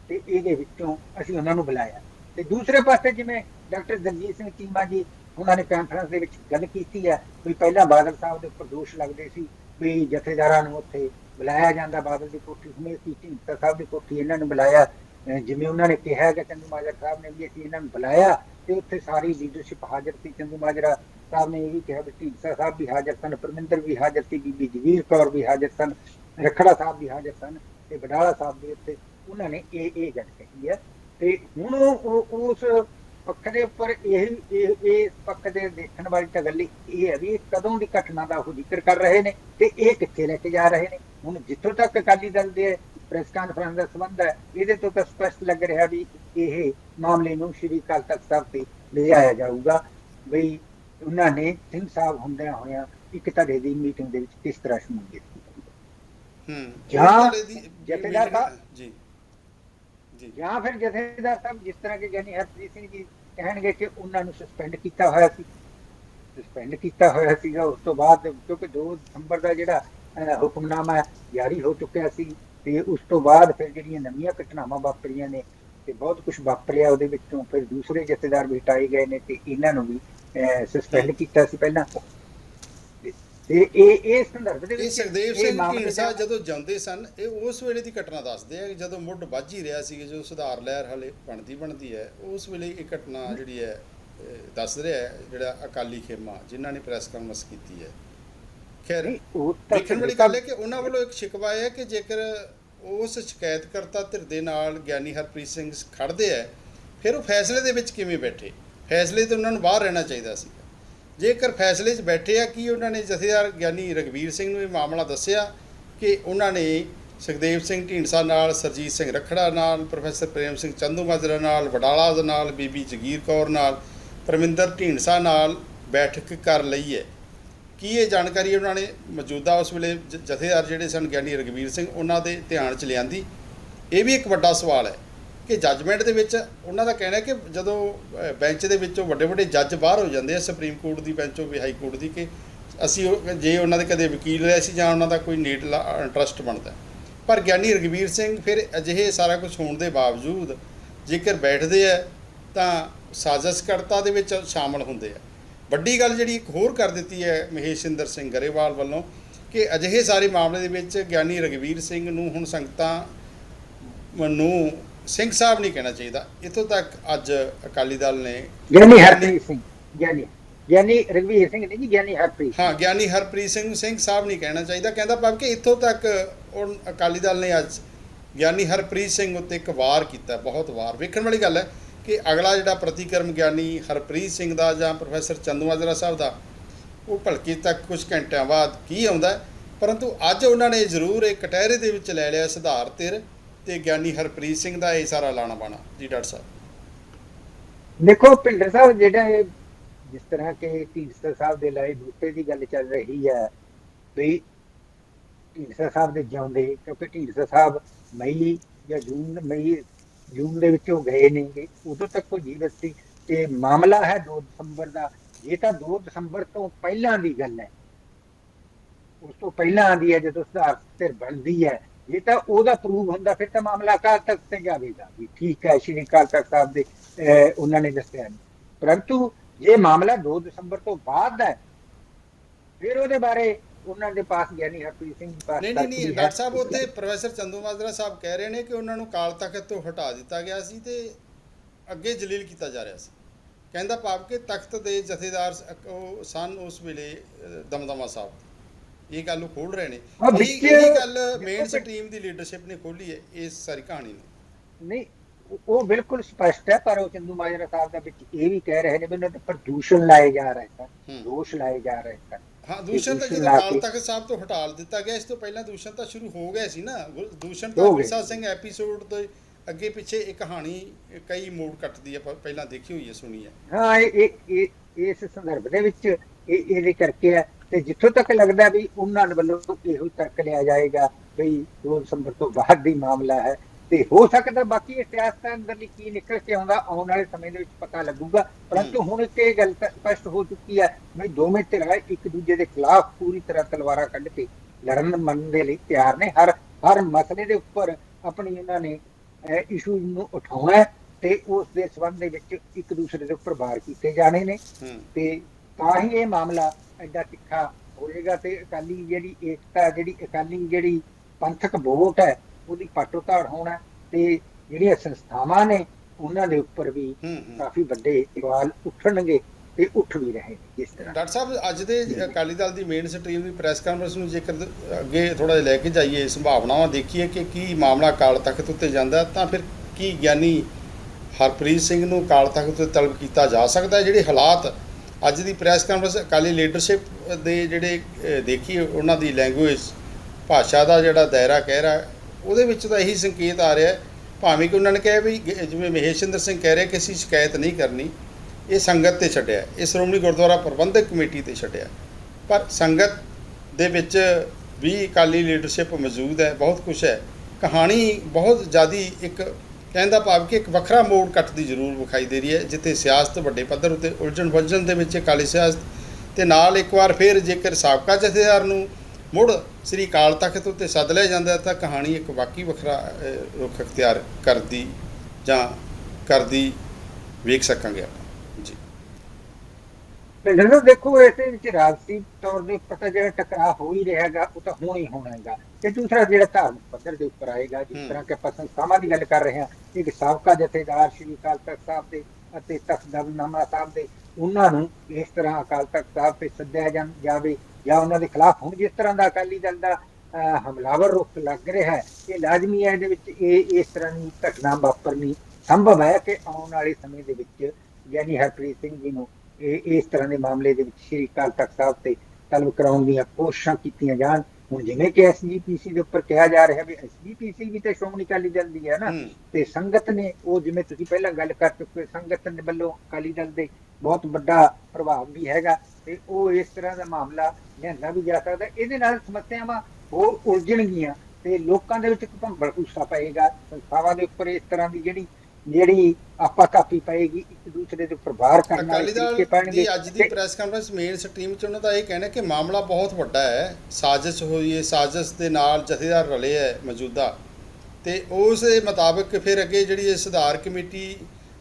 ਤੇ ਇਹਦੇ ਵਿੱਚੋਂ ਅਸੀਂ ਉਹਨਾਂ ਨੂੰ ਬੁਲਾਇਆ। ਤੇ ਦੂਸਰੇ ਪਾਸੇ ਜਿਵੇਂ ਡਾਕਟਰ ਦਲਜੀਤ ਸਿੰਘ ਚੀਮਾ ਜੀ, ਉਹਨਾਂ ਨੇ ਕਾਨਫਰੰਸ ਦੇ ਵਿੱਚ ਗੱਲ ਕੀਤੀ ਹੈ ਵੀ ਪਹਿਲਾਂ ਬਾਦਲ ਸਾਹਿਬ ਦੇ ਉੱਪਰ ਦੋਸ਼ ਲੱਗਦੇ ਸੀ ਵੀ ਜਥੇਦਾਰਾਂ ਨੂੰ ਉੱਥੇ ਬੁਲਾਇਆ ਜਾਂਦਾ, ਬਾਦਲ ਦੀ ਕੋਠੀ ਸਮੇਤ ਕੀ ਢੀਂਡਸਾ ਸਾਹਿਬ ਦੀ ਕੋਠੀ ਇਹਨਾਂ ਨੂੰ ਬੁਲਾਇਆ। ਜਿਵੇਂ ਉਹਨਾਂ ਨੇ ਕਿਹਾ ਕਿ ਚੰਦੂ ਮਾਜਰਾ ਸਾਹਿਬ ਨੇ ਵੀ ਅਸੀਂ ਇਹਨਾਂ ਨੂੰ ਬੁਲਾਇਆ ਤੇ ਉੱਥੇ ਸਾਰੀ ਲੀਡਰਸ਼ਿਪ ਹਾਜ਼ਰ ਸੀ। ਚੰਦੂ ਮਾਜਰਾ ਸਾਹਿਬ ਨੇ ਇਹ ਵੀ ਕਿਹਾ ਵੀ ਢੀਂਡਸਾ ਸਾਹਿਬ ਵੀ ਹਾਜ਼ਰ ਸਨ, ਪਰਮਿੰਦਰ ਵੀ ਹਾਜ਼ਰ ਸੀ, ਬੀਬੀ ਜਗੀਰ ਕੌਰ ਵੀ ਹਾਜ਼ਰ ਸਨ, ਰਖੜਾ ਸਾਹਿਬ ਵੀ ਹਾਜ਼ਰ ਸਨ ਤੇ ਬਡਾਲਾ ਸਾਹਿਬ ਵੀ ਉੱਥੇ। ਉਹਨਾਂ ਨੇ ਇਹ ਇਹ ਗੱਲ ਕਹੀ ਹੈ ਤੇ ਹੁਣ ਉਹ- ਉਸ ਪੱਖ ਦੇ ਉੱਪਰ ਇਹ ਇਹ ਪੱਖ ਦੇ ਦੇਖਣ ਵਾਲੀ ਤਾਂ ਗੱਲ ਇਹ ਹੈ ਵੀ ਕਦੋਂ ਦੀ ਘਟਨਾ ਦਾ ਉਹ ਜ਼ਿਕਰ ਕਰ ਰਹੇ ਨੇ ਤੇ ਇਹ ਕਿੱਥੇ ਲੈ ਕੇ ਜਾ ਰਹੇ ਨੇ? ਹੁਣ ਜਿੱਥੋਂ ਤੱਕ ਅਕਾਲੀ ਦਲ ਦੇ ਪ੍ਰੈਸ ਕਾਨਫਰੰਸ ਦਾ ਸੰਬੰਧ ਹੈ ਇਹਦੇ ਤੋਂ ਤਾਂ ਸਪਸ਼ਟ ਲੱਗ ਰਿਹਾ ਵੀ ਇਹ ਮਾਮਲੇ ਨੂੰ ਸ਼੍ਰੀ ਅਕਾਲ ਤਖਤ ਸਾਹਿਬ ਤੇ ਲਿਆਇਆ ਜਾਊਗਾ ਬਈ ਉਹਨਾਂ ਨੇ ਸਿੰਘ ਸਾਹਿਬ ਹੁੰਦਿਆਂ ਹੋਇਆਂ ਇੱਕ ਧੜੇ ਦੀ ਮੀਟਿੰਗ ਦੇ ਵਿੱਚ ਕਿਸ ਤਰ੍ਹਾਂ ਸ਼ਮੂਲੀਅਤ ਕੀਤੀ? ਹੂੰ। ਜਾਂ ਜਥੇਦਾਰ ਸਾਹਿਬ- ਜੀ। ਫਿਰ ਜਥੇਦਾਰ ਸਾਹਿਬ ਜਿਸ ਤਰ੍ਹਾਂ ਕਿ ਗਿਆਨੀ ਹਰਪ੍ਰੀਤ ਸਿੰਘ ਜੀ ਕਹਿਣਗੇ ਕਿ ਉਹਨਾਂ ਨੂੰ ਸਸਪੈਂਡ ਕੀਤਾ ਹੋਇਆ ਸੀ। ਸਸਪੈਂਡ ਕੀਤਾ ਹੋਇਆ ਸੀਗਾ। ਉਸ ਤੋਂ ਬਾਅਦ ਕਿਉਂਕਿ 2 ਦਸੰਬਰ ਦਾ ਜਿਹੜਾ ਹੁਕਮਨਾਮਾ ਜਾਰੀ ਹੋ ਚੁੱਕਿਆ ਸੀ ਤੇ ਉਸ ਤੋਂ ਬਾਅਦ ਫਿਰ ਜਿਹੜੀਆਂ ਨਵੀਆਂ ਘਟਨਾਵਾਂ ਵਾਪਰੀਆਂ ਨੇ ਤੇ ਬਹੁਤ ਕੁਝ ਵਾਪਰਿਆ ਉਹਦੇ ਵਿੱਚੋਂ। ਫਿਰ ਦੂਸਰੇ ਜਥੇਦਾਰ ਵੀ ਹਟਾਏ ਗਏ ਨੇ ਤੇ ਇਹਨਾਂ ਨੂੰ ਵੀ ਸਸਪੈਂਡ ਕੀਤਾ ਸੀ। ਪਹਿਲਾਂ ਇਹ ਇਹ ਸੰਦਰਭ ਦੇ ਵਿੱਚ ਸੁਖਦੇਵ ਇਹ ਸਿੰਘ ਢੀਂਡਸਾ ਜਦੋਂ ਜਾਂਦੇ ਸਨ ਇਹ ਉਸ ਵੇਲੇ ਦੀ ਘਟਨਾ ਦੱਸਦੇ ਆ ਕਿ ਜਦੋਂ ਮੁੱਢ ਵੱਜ ਹੀ ਰਿਹਾ ਸੀ ਜਦੋਂ ਸੁਧਾਰ ਲਹਿਰ ਹਲੇ ਬਣਦੀ ਬਣਦੀ ਹੈ ਉਸ ਵੇਲੇ ਇਹ ਘਟਨਾ ਜਿਹੜੀ ਹੈ ਦੱਸ ਰਿਹਾ ਹੈ ਜਿਹੜਾ ਅਕਾਲੀ ਖੇਮਾ ਜਿਨ੍ਹਾਂ ਨੇ ਪ੍ਰੈਸ ਕਾਨਫਰੰਸ ਕੀਤੀ ਹੈ। ਖੈਰ ਦੇਖਣ ਵਾਲੀ ਗੱਲ ਹੈ ਕਿ ਉਹਨਾਂ ਵੱਲੋਂ ਇੱਕ ਸ਼ਿਕਵਾ ਹੈ ਕਿ ਜੇਕਰ ਉਸ ਸ਼ਿਕਾਇਤਕਰਤਾ ਧਿਰ ਦੇ ਨਾਲ ਗਿਆਨੀ ਹਰਪ੍ਰੀਤ ਸਿੰਘ ਖੜਦੇ ਆ ਫਿਰ ਉਹ ਫੈਸਲੇ ਦੇ ਵਿੱਚ ਕਿਵੇਂ ਬੈਠੇ? ਫੈਸਲੇ ਤੋਂ ਉਹਨਾਂ ਨੂੰ ਬਾਹਰ ਰਹਿਣਾ ਚਾਹੀਦਾ ਸੀ। ਜੇਕਰ ਫੈਸਲੇ 'ਚ ਬੈਠੇ ਆ, ਕੀ ਉਹਨਾਂ ਨੇ ਜਥੇਦਾਰ ਗਿਆਨੀ ਰਗਵੀਰ ਸਿੰਘ ਨੂੰ ਇਹ ਮਾਮਲਾ ਦੱਸਿਆ ਕਿ ਉਹਨਾਂ ਨੇ ਸੁਖਦੇਵ ਸਿੰਘ ਢੀਂਡਸਾ ਨਾਲ, ਸਰਜੀਤ ਸਿੰਘ ਰਖੜਾ ਨਾਲ, ਪ੍ਰੋਫੈਸਰ ਪ੍ਰੇਮ ਸਿੰਘ ਚੰਦੂ ਮਾਜਰਾ ਨਾਲ, ਵਡਾਲਾ ਦੇ ਨਾਲ, ਬੀਬੀ ਜਗੀਰ ਕੌਰ ਨਾਲ, ਪਰਮਿੰਦਰ ਢੀਂਡਸਾ ਨਾਲ ਬੈਠਕ ਕਰ ਲਈ ਹੈ। ਕੀ ਇਹ ਜਾਣਕਾਰੀ ਉਹਨਾਂ ਨੇ ਮੌਜੂਦਾ ਉਸ ਵੇਲੇ ਜ- ਜਥੇਦਾਰ ਜਿਹੜੇ ਸਨ ਗਿਆਨੀ ਰਗਵੀਰ ਸਿੰਘ, ਉਹਨਾਂ ਦੇ ਧਿਆਨ 'ਚ ਲਿਆਂਦੀ? ਇਹ ਵੀ ਇੱਕ ਵੱਡਾ ਸਵਾਲ ਹੈ। ਕਿ ਜੱਜਮੈਂਟ ਦੇ ਵਿੱਚ ਉਹਨਾਂ ਦਾ ਕਹਿਣਾ ਹੈ ਕਿ ਜਦੋਂ ਬੈਂਚ ਦੇ ਵਿੱਚੋਂ ਵੱਡੇ ਵੱਡੇ ਜੱਜ ਬਾਹਰ ਹੋ ਜਾਂਦੇ ਆ ਸੁਪਰੀਮ ਕੋਰਟ ਦੀ ਬੈਂਚੋਂ ਵੀ ਹਾਈ ਕੋਰਟ ਦੀ ਕਿ ਅਸੀਂ ਉਹ- ਜੇ ਉਹਨਾਂ ਦੇ ਕਦੇ ਵਕੀਲ ਰਹੇ ਸੀ ਜਾਂ ਉਹਨਾਂ ਦਾ ਕੋਈ ਨੀਡਲਾ ਇੰਟਰਸਟ ਬਣਦਾ। ਪਰ ਗਿਆਨੀ ਰਗਵੀਰ ਸਿੰਘ ਫਿਰ ਅਜਿਹੇ ਸਾਰਾ ਕੁਝ ਹੋਣ ਦੇ ਬਾਵਜੂਦ ਜੇਕਰ ਬੈਠਦੇ ਆ, ਤਾਂ ਸਾਜ਼ਿਸ਼ਕਰਤਾ ਦੇ ਵਿੱਚ ਸ਼ਾਮਲ ਹੁੰਦੇ ਆ। ਵੱਡੀ ਗੱਲ ਜਿਹੜੀ ਇੱਕ ਹੋਰ ਕਰ ਦਿੱਤੀ ਹੈ ਮਹੇਸ਼ਿੰਦਰ ਸਿੰਘ ਗਰੇਵਾਲ ਵੱਲੋਂ ਕਿ ਅਜਿਹੇ ਸਾਰੇ ਮਾਮਲੇ ਦੇ ਵਿੱਚ ਗਿਆਨੀ ਰਗਵੀਰ ਸਿੰਘ ਨੂੰ ਹੁਣ ਸੰਗਤਾਂ ਨੂੰ ਸਿੰਘ ਸਾਹਿਬ ਨਹੀਂ ਕਹਿਣਾ ਚਾਹੀਦਾ। ਇੱਥੋਂ ਤੱਕ ਅੱਜ ਅਕਾਲੀ ਦਲ ਨੇ ਗਿਆਨੀ ਹਰਪ੍ਰੀਤ ਸਿੰਘ ਗਿਆਨੀ ਗਿਆਨੀ ਰਗਵੀਰ ਸਿੰਘ ਨਹੀਂ ਜੀ ਗਿਆਨੀ ਹਰਪ੍ਰੀਤ। ਹਾਂ ਗਿਆਨੀ ਹਰਪ੍ਰੀਤ ਸਿੰਘ ਸਿੰਘ ਸਾਹਿਬ ਨਹੀਂ ਕਹਿਣਾ ਚਾਹੀਦਾ। ਕਹਿੰਦਾ ਭਾਵ ਕਿ ਇੱਥੋਂ ਤੱਕ ਉਹ ਅਕਾਲੀ ਦਲ ਨੇ ਅੱਜ ਗਿਆਨੀ ਹਰਪ੍ਰੀਤ ਸਿੰਘ ਉੱਤੇ ਇੱਕ ਵਾਰ ਕੀਤਾ ਬਹੁਤ ਵਾਰ। ਵੇਖਣ ਵਾਲੀ ਗੱਲ ਹੈ ਕਿ ਅਗਲਾ ਜਿਹੜਾ ਪ੍ਰਤੀਕਰਮ ਗਿਆਨੀ ਹਰਪ੍ਰੀਤ ਸਿੰਘ ਦਾ ਜਾਂ ਪ੍ਰੋਫੈਸਰ ਚੰਦੂਮਾਜਰਾ ਸਾਹਿਬ ਦਾ ਉਹ ਭਲਕੇ ਤੱਕ ਕੁਝ ਘੰਟਿਆਂ ਬਾਅਦ ਕੀ ਆਉਂਦਾ। ਪਰੰਤੂ ਅੱਜ ਉਹਨਾਂ ਨੇ ਜ਼ਰੂਰ ਇਹ ਕਟਹਿਰੇ ਦੇ ਵਿੱਚ ਲੈ ਲਿਆ ਸੁਧਾਰ ਧਿਰ। ਤੇ ਗਿਆਨੀ ਹਰਪ੍ਰੀਤ ਸਿੰਘ ਦਾ ਇਹ ਸਾਰਾ ਲਾਣਾ ਬਾਣਾ ਜੀ ਡਾਕਟਰ ਸਾਹਿਬ। ਦੇਖੋ, ਭਿੰਡਰ ਸਾਹਿਬ ਜਿਹੜਾ ਇਹ ਜਿਸ ਤਰ੍ਹਾਂ ਕਿ ਢੀਂਡਸਾ ਸਾਹਿਬ ਦੇ ਲਈ ਬੂਟੇ ਦੀ ਗੱਲ ਚੱਲ ਰਹੀ ਹੈ ਵੀ ਢੀਂਡਸਾ ਸਾਹਿਬ ਦੇ ਜਿਉਂਦੇ, ਕਿਉਂਕਿ ਢੀਂਡਸਾ ਸਾਹਿਬ ਮਈ ਜਾਂ ਜੂਨ, ਮਈ, ਜੂਨ ਦੇ ਵਿੱਚੋਂ ਗਏ ਨੇਗੇ, ਉਦੋਂ ਤੱਕ ਉਹ ਜੀਵਤ ਸੀ। ਤੇ ਮਾਮਲਾ ਹੈ 2 ਦਸੰਬਰ ਦਾ ਇਹ ਤਾਂ 2 ਦਸੰਬਰ ਤੋਂ ਪਹਿਲਾਂ ਦੀ ਗੱਲ ਹੈ। ਉਸ ਤੋਂ ਪਹਿਲਾਂ ਆਂਦੀ ਹੈ, ਜਦੋਂ ਸੁਧਾਰ ਧਿਰ ਬਣਦੀ ਹੈ ਇਹ ਤਾਂ ਉਹਦਾ ਪ੍ਰੂਵ ਹੁੰਦਾ ਫਿਰ ਤਾਂ ਮਾਮਲਾ ਅਕਾਲ ਤਖਤ ਤੇ ਜਾਵੇਗਾ ਵੀ ਠੀਕ ਹੈ ਸ਼੍ਰੀ ਅਕਾਲ ਤਖਤ ਸਾਹਿਬ ਦੇ ਉਹਨਾਂ ਨੇ ਦੱਸਿਆ ਨਹੀਂ। ਪਰੰਤੂ ਜੇ ਮਾਮਲਾ 2 ਦਸੰਬਰ ਤੋਂ ਬਾਅਦ ਦਾ ਹੈ ਫਿਰ ਉਹਦੇ ਬਾਰੇ ਉਹਨਾਂ ਦੇ ਪਾਸ ਗਿਆਨੀ ਹਰਪ੍ਰੀਤ ਸਿੰਘ ਪਾਸ ਨਹੀਂ ਨਹੀਂ। ਡਾਕਟਰ ਸਾਹਿਬ ਉੱਥੇ ਪ੍ਰੋਫੈਸਰ ਚੰਦੂ ਮਾਜਰਾ ਸਾਹਿਬ ਕਹਿ ਰਹੇ ਨੇ ਕਿ ਉਹਨਾਂ ਨੂੰ ਕਾਲ ਤਖਤ ਤੋਂ ਹਟਾ ਦਿੱਤਾ ਗਿਆ ਸੀ ਤੇ ਅੱਗੇ ਜਲੀਲ ਕੀਤਾ ਜਾ ਰਿਹਾ ਸੀ। ਕਹਿੰਦਾ ਭਾਵ ਕਿ ਤਖਤ ਦੇ ਜਥੇਦਾਰ ਉਹ ਸਨ ਉਸ ਵੇਲੇ ਦਮਦਮਾ ਸਾਹਿਬ। ਇਹ ਗੱਲ ਉਹ ਖੋਲ ਰਹੇ ਨੇ। ਇਹ ਗੱਲ ਮੇਨ ਸਟ੍ਰੀਮ ਦੀ ਲੀਡਰਸ਼ਿਪ ਨੇ ਖੋਲੀ ਹੈ ਇਸ ਸਾਰੀ ਕਹਾਣੀ ਨੂੰ। ਨਹੀਂ ਉਹ- ਬਿਲਕੁਲ ਸਪਸ਼ਟ ਹੈ ਪਰ ਉਹ ਚੰਦੂ ਮਾਜਰਾ ਸਾਹਿਬ ਦਾ ਵਿੱਚ ਇਹ ਵੀ ਕਹਿ ਰਹੇ ਨੇ ਵੀ ਉਹਨਾਂ ਤੇ ਪ੍ਰਦੂਸ਼ਣ ਲਾਏ ਜਾ ਰਹੇ ਸਨ ਹੂੰ। ਦੋਸ਼ ਲਾਏ ਜਾ ਰਹੇ ਸਨ ਹਾਂ ਦੂਸ਼ਣ ਤਾਂ ਜਦੋਂ ਲਾ ਅਕਾਲ ਕੇ- ਤਖਤ ਸਾਹਿਬ ਤੋਂ ਹਟਾ ਦਿੱਤਾ ਗਿਆ ਇਸ ਤੋਂ ਪਹਿਲਾਂ ਦੂਸ਼ਣ ਤਾਂ ਸ਼ੁਰੂ ਹੋ ਗਿਆ ਸੀ ਨਾ। ਦੂਸ਼ਣ ਤਾਂ। ਗੁਰਸਾ ਸਿੰਘ ਐਪੀਸੋਡ ਦੇ ਅੱਗੇ ਪਿੱਛੇ ਇਹ ਕਹਾਣੀ ਕਈ ਮੋੜ ਕੱਟਦੀ ਹੈ ਪਹਿਲਾਂ ਦੇਖੀ ਹੋਈ ਹੈ ਸੁਣੀ ਹੈ। ਹਾਂ ਇਹ ਇਹ- ਇਹ ਇਸ ਸੰਦਰਭ ਦੇ ਵਿੱਚ ਇਹ ਇਹਦੇ ਕਰਕੇ ਹੈ ਤੇ ਜਿੱਥੋਂ ਤੱਕ ਲੱਗਦਾ ਵੀ ਉਹਨਾਂ ਦੇ ਵੱਲੋਂ ਇਹੋ ਤਰਕ ਲਿਆ ਜਾਏਗਾ ਵੀ 2 ਦਸੰਬਰ ਤੋਂ ਬਾਅਦ ਦੀ ਮਾਮਲਾ ਹੈ ਤੇ ਹੋ ਸਕਦਾ ਬਾਕੀ ਇਹ ਸਿਆਸਤ ਅੰਦਰਲੀ ਕੀ ਨਿਕਲ ਕੇ ਆਉਂਦਾ ਆਉਣ ਵਾਲੇ ਸਮੇਂ ਦੇ ਵਿੱਚ ਪਤਾ ਲੱਗੂਗਾ। ਪਰੰਤੂ ਹੁਣ ਇੱਕ ਇਹ ਗੱਲ ਸਪਸ਼ਟ ਹੋ ਚੁੱਕੀ ਹੈ ਵੀ ਦੋਵੇਂ ਧਿਰਾਂ ਇੱਕ ਦੂਜੇ ਦੇ ਖਿਲਾਫ ਪੂਰੀ ਤਰ੍ਹਾਂ ਤਲਵਾਰਾਂ ਕੱਢ ਕੇ ਲੜਨ ਮੰਨਣ ਦੇ ਲਈ ਤਿਆਰ ਨੇ। ਹਰ ਹਰ ਮਸਲੇ ਦੇ ਉੱਪਰ ਆਪਣੀ ਉਹਨਾਂ ਨੇ ਇਸ਼ੂ ਨੂੰ ਉਠਾਉਣਾ ਹੈ ਤੇ ਉਸ ਦੇ ਸੰਬੰਧ ਦੇ ਵਿੱਚ ਇੱਕ ਦੂਸਰੇ ਦੇ ਉੱਪਰ ਵਾਰ ਕੀਤੇ ਜਾਣੇ ਨੇ। ਤੇ ਤਾਂ ਹੀ ਇਹ ਮਾਮਲਾ ਐਡਾ ਤਿੱਖਾ ਹੋਏਗਾ ਤੇ ਅਕਾਲੀ ਜਿਹੜੀ ਏਕਤਾ ਜਿਹੜੀ ਅਕਾਲੀ ਜਿਹੜੀ ਪੰਥਕ ਵੋਟ ਹੈ ਉਹਦੀ ਪਾਟੋ ਧਾੜ ਹੋਣਾ ਤੇ ਜਿਹੜੀਆਂ ਸੰਸਥਾਵਾਂ ਨੇ ਉਹਨਾਂ ਦੇ ਉੱਪਰ ਵੀ ਕਾਫੀ ਵੱਡੇ ਸਵਾਲ ਉੱਠਣਗੇ ਤੇ ਉੱਠ ਵੀ ਰਹੇ ਨੇ ਇਸ ਤਰ੍ਹਾਂ ਡਾਕਟਰ ਸਾਹਿਬ ਅੱਜ ਦੇ ਅਕਾਲੀ ਦਲ ਦੀ ਮੇਨ ਸਟ੍ਰੀਮ ਦੀ ਪ੍ਰੈਸ ਕਾਨਫਰੰਸ ਨੂੰ ਜੇਕਰ ਅੱਗੇ ਥੋੜਾ ਜਿਹਾ ਲੈ ਕੇ ਜਾਈਏ ਸੰਭਾਵਨਾਵਾਂ ਦੇਖੀਏ ਕਿ ਕੀ ਮਾਮਲਾ ਅਕਾਲ ਤਖਤ ਉੱਤੇ ਜਾਂਦਾ ਤਾਂ ਫਿਰ ਕੀ ਗਿਆਨੀ ਹਰਪ੍ਰੀਤ ਸਿੰਘ ਨੂੰ ਅਕਾਲ ਤਖਤ ਉੱਤੇ ਤਲਬ ਕੀਤਾ ਜਾ ਸਕਦਾ? ਜਿਹੜੇ ਹਾਲਾਤ ਅੱਜ ਦੀ ਪ੍ਰੈਸ ਕਾਨਫਰੰਸ ਅਕਾਲੀ ਲੀਡਰਸ਼ਿਪ ਦੇ ਜਿਹੜੇ ਅ, ਦੇਖੀਏ ਉਹਨਾਂ ਦੀ ਲੈਂਗੁਏਜ ਭਾਸ਼ਾ ਦਾ ਜਿਹੜਾ ਦਾਇਰਾ ਕਹਿ ਰਿਹਾ ਉਹਦੇ ਵਿੱਚ ਤਾਂ ਇਹੀ ਸੰਕੇਤ ਆ ਰਿਹਾ ਭਾਵੇਂ ਕਿ ਉਹਨਾਂ ਨੇ ਕਿਹਾ ਵੀ ਗ- ਜਿਵੇਂ ਮਹੇਸ਼ਿੰਦਰ ਸਿੰਘ ਕਹਿ ਰਿਹਾ ਕਿ ਅਸੀਂ ਸ਼ਿਕਾਇਤ ਨਹੀਂ ਕਰਨੀ ਇਹ ਸੰਗਤ ਤੇ ਛੱਡਿਆ ਇਹ ਸ਼੍ਰੋਮਣੀ ਗੁਰਦੁਆਰਾ ਪ੍ਰਬੰਧਕ ਕਮੇਟੀ ਤੇ ਛੱਡਿਆ ਪਰ ਸੰਗਤ ਦੇ ਵਿੱਚ ਵੀ ਅਕਾਲੀ ਲੀਡਰਸ਼ਿਪ ਮੌਜੂਦ ਹੈ ਬਹੁਤ ਕੁਝ ਹੈ। ਕਹਾਣੀ ਬਹੁਤ ਜ਼ਿਆਦੀ ਇੱਕ ਕਹਿੰਦਾ ਭਾਵ ਕਿ ਇੱਕ ਵੱਖਰਾ ਮੋੜ ਕੱਟਦੀ ਜ਼ਰੂਰ ਵਿਖਾਈ ਦੇ ਰਹੀ ਹੈ ਜਿੱਥੇ ਸਿਆਸਤ ਵੱਡੇ ਪੱਧਰ ਉੱਤੇ ਉਲਝਣ ਵਲਝਣ ਦੇ ਵਿੱਚ ਕਾਲੀ ਸਿਆਸਤ ਤੇ ਨਾਲ ਇੱਕ ਵਾਰ ਫਿਰ ਜੇਕਰ ਸਾਬਕਾ ਜਥੇਦਾਰ ਨੂੰ ਮੁੜ ਸ੍ਰੀ ਅਕਾਲ ਤਖਤ ਉੱਤੇ ਸੱਦ ਲਿਆ ਜਾਂਦਾ ਤਾਂ ਕਹਾਣੀ ਇੱਕ ਵਾਕਈ ਵੱਖਰਾ ਅਹ, ਰੁਖ ਅਖਤਿਆਰ ਕਰਦੀ ਜਾਂ ਕਰਦੀ ਵੇਖ ਸਕਾਂਗੇ ਨੂੰ ਦੇਖੋ ਇਸੇ ਵਿੱਚ ਰਾਜਸੀ ਤੌਰ ਦੇ ਉੱਪਰ ਤਾਂ ਜਿਹੜਾ ਟਕਰਾਅ ਹੋ ਹੀ ਰਿਹਾਗਾ ਉਹ ਤਾਂ ਹੋਣਾ ਹੀ ਹੋਣਾ ਹੈਗਾ ਤੇ ਦੂਸਰਾ ਜਿਹੜਾ ਧਾਰਮਿਕ ਪੱਧਰ ਦੇ ਉੱਪਰ ਆਏਗਾ ਜਿਸ। ਤਰ੍ਹਾਂ ਕਿ ਆਪਾਂ ਸੰਸਥਾਵਾਂ ਦੀ ਗੱਲ ਕਰ ਰਹੇ ਹਾਂ ਇੱਕ ਸਾਬਕਾ ਜਥੇਦਾਰ ਸ਼੍ਰੀ ਅਕਾਲ ਤਖਤ ਸਾਹਿਬ ਦੇ ਅਤੇ ਤਖਤਨਾਮਾ ਸਾਹਿਬ ਦੇ ਉਹਨਾਂ ਨੂੰ ਇਸ ਤਰ੍ਹਾਂ ਅਕਾਲ ਤਖਤ ਸਾਹਿਬ ਤੇ ਸੱਦਿਆ ਜਾਂ ਜਾਵੇ ਜਾਂ ਉਹਨਾਂ ਦੇ ਖਿਲਾਫ ਹੁਣ ਜਿਸ ਤਰ੍ਹਾਂ ਦਾ ਅਕਾਲੀ ਦਲ ਦਾ ਹਮਲਾਵਰ ਰੁਖ ਲੱਗ ਰਿਹਾ ਹੈ ਇਹ ਲਾਜ਼ਮੀ ਹੈ ਇਹਦੇ ਵਿੱਚ ਇਹ ਇਸ ਤਰ੍ਹਾਂ ਦੀ ਘਟਨਾ ਵਾਪਰਨੀ ਸੰਭਵ ਹੈ ਕਿ ਆਉਣ ਵਾਲੇ ਸਮੇਂ ਦੇ ਵਿੱਚ ਯਾਨੀ ਹਰਪ੍ਰੀਤ ਸਿੰਘ ਜੀ ਨੂੰ ਇਸ ਤਰ੍ਹਾਂ ਦੇ ਮਾਮਲੇ ਦੇ ਵਿੱਚ ਸ਼੍ਰੀ ਅਕਾਲ ਤਖਤ ਸਾਹਿਬ ਤੇ ਤਲਬ ਕਰਾਉਣ ਦੀਆਂ ਕੋਸ਼ਿਸ਼ਾਂ ਕੀਤੀਆਂ ਜਾਣ। ਹੁਣ ਜਿਵੇਂ ਕਿ ਐਸਜੀਪੀਸੀ ਦੇ ਉੱਪਰ ਕਿਹਾ ਜਾ ਰਿਹਾ ਵੀ ਐਸਜੀਪੀਸੀ ਵੀ ਤੇ ਸ਼੍ਰੋਮਣੀ ਅਕਾਲੀ ਦਲ ਦੀ ਹੈ ਨਾ ਤੇ ਸੰਗਤ ਨੇ ਉਹ ਜਿਵੇਂ ਤੁਸੀਂ ਪਹਿਲਾਂ ਗੱਲ ਕਰ ਚੁੱਕੇ ਸੰਗਤ ਦੇ ਵੱਲੋਂ ਅਕਾਲੀ ਦਲ ਦੇ ਬਹੁਤ ਵੱਡਾ ਪ੍ਰਭਾਵ ਵੀ ਹੈਗਾ ਤੇ ਉਹ ਇਸ ਤਰ੍ਹਾਂ ਦਾ ਮਾਮਲਾ ਲਿਆਂਦਾ ਵੀ ਜਾ ਸਕਦਾ। ਇਹਦੇ ਨਾਲ ਸਮੱਸਿਆਵਾਂ ਹੋਰ ਉਲਝਣਗੀਆਂ ਤੇ ਲੋਕਾਂ ਦੇ ਵਿੱਚ ਇੱਕ ਭੰਬਲ ਭੂਸਾ ਪਏਗਾ। ਸੰਸਥਾਵਾਂ ਦੇ ਉੱਪਰ ਇਸ ਤਰ੍ਹਾਂ ਦੀ ਜਿਹੜੀ ਜਿਹੜੀ ਆਪਾ ਕਾਪੀ ਪਏਗੀ ਇੱਕ ਦੂਸਰੇ ਦੇ ਉੱਪਰ ਵਾਰ ਕਰਨ ਵਾਲੇ ਤਰੀਕੇ ਪੈਣਗੇ। ਅੱਜ ਦੀ ਪ੍ਰੈਸ ਕਾਨਫਰੰਸ ਮੇਨ ਸਟ੍ਰੀਮ ਚ ਉਹਨਾਂ ਦਾ ਇਹ ਕਹਿਣਾ ਕਿ ਮਾਮਲਾ ਬਹੁਤ ਵੱਡਾ ਹੈ। ਸਾਜ਼ਿਸ਼ ਹੋਈ ਹੈ ਸਾਜ਼ਿਸ਼ ਦੇ ਨਾਲ ਜਥੇਦਾਰ ਰਲੇ ਹੈ ਮੌਜੂਦਾ। ਤੇ ਉਸ ਦੇ ਮੁਤਾਬਕ ਫਿਰ ਅੱਗੇ ਜਿਹੜੀ ਇਹ ਸੁਧਾਰ ਕਮੇਟੀ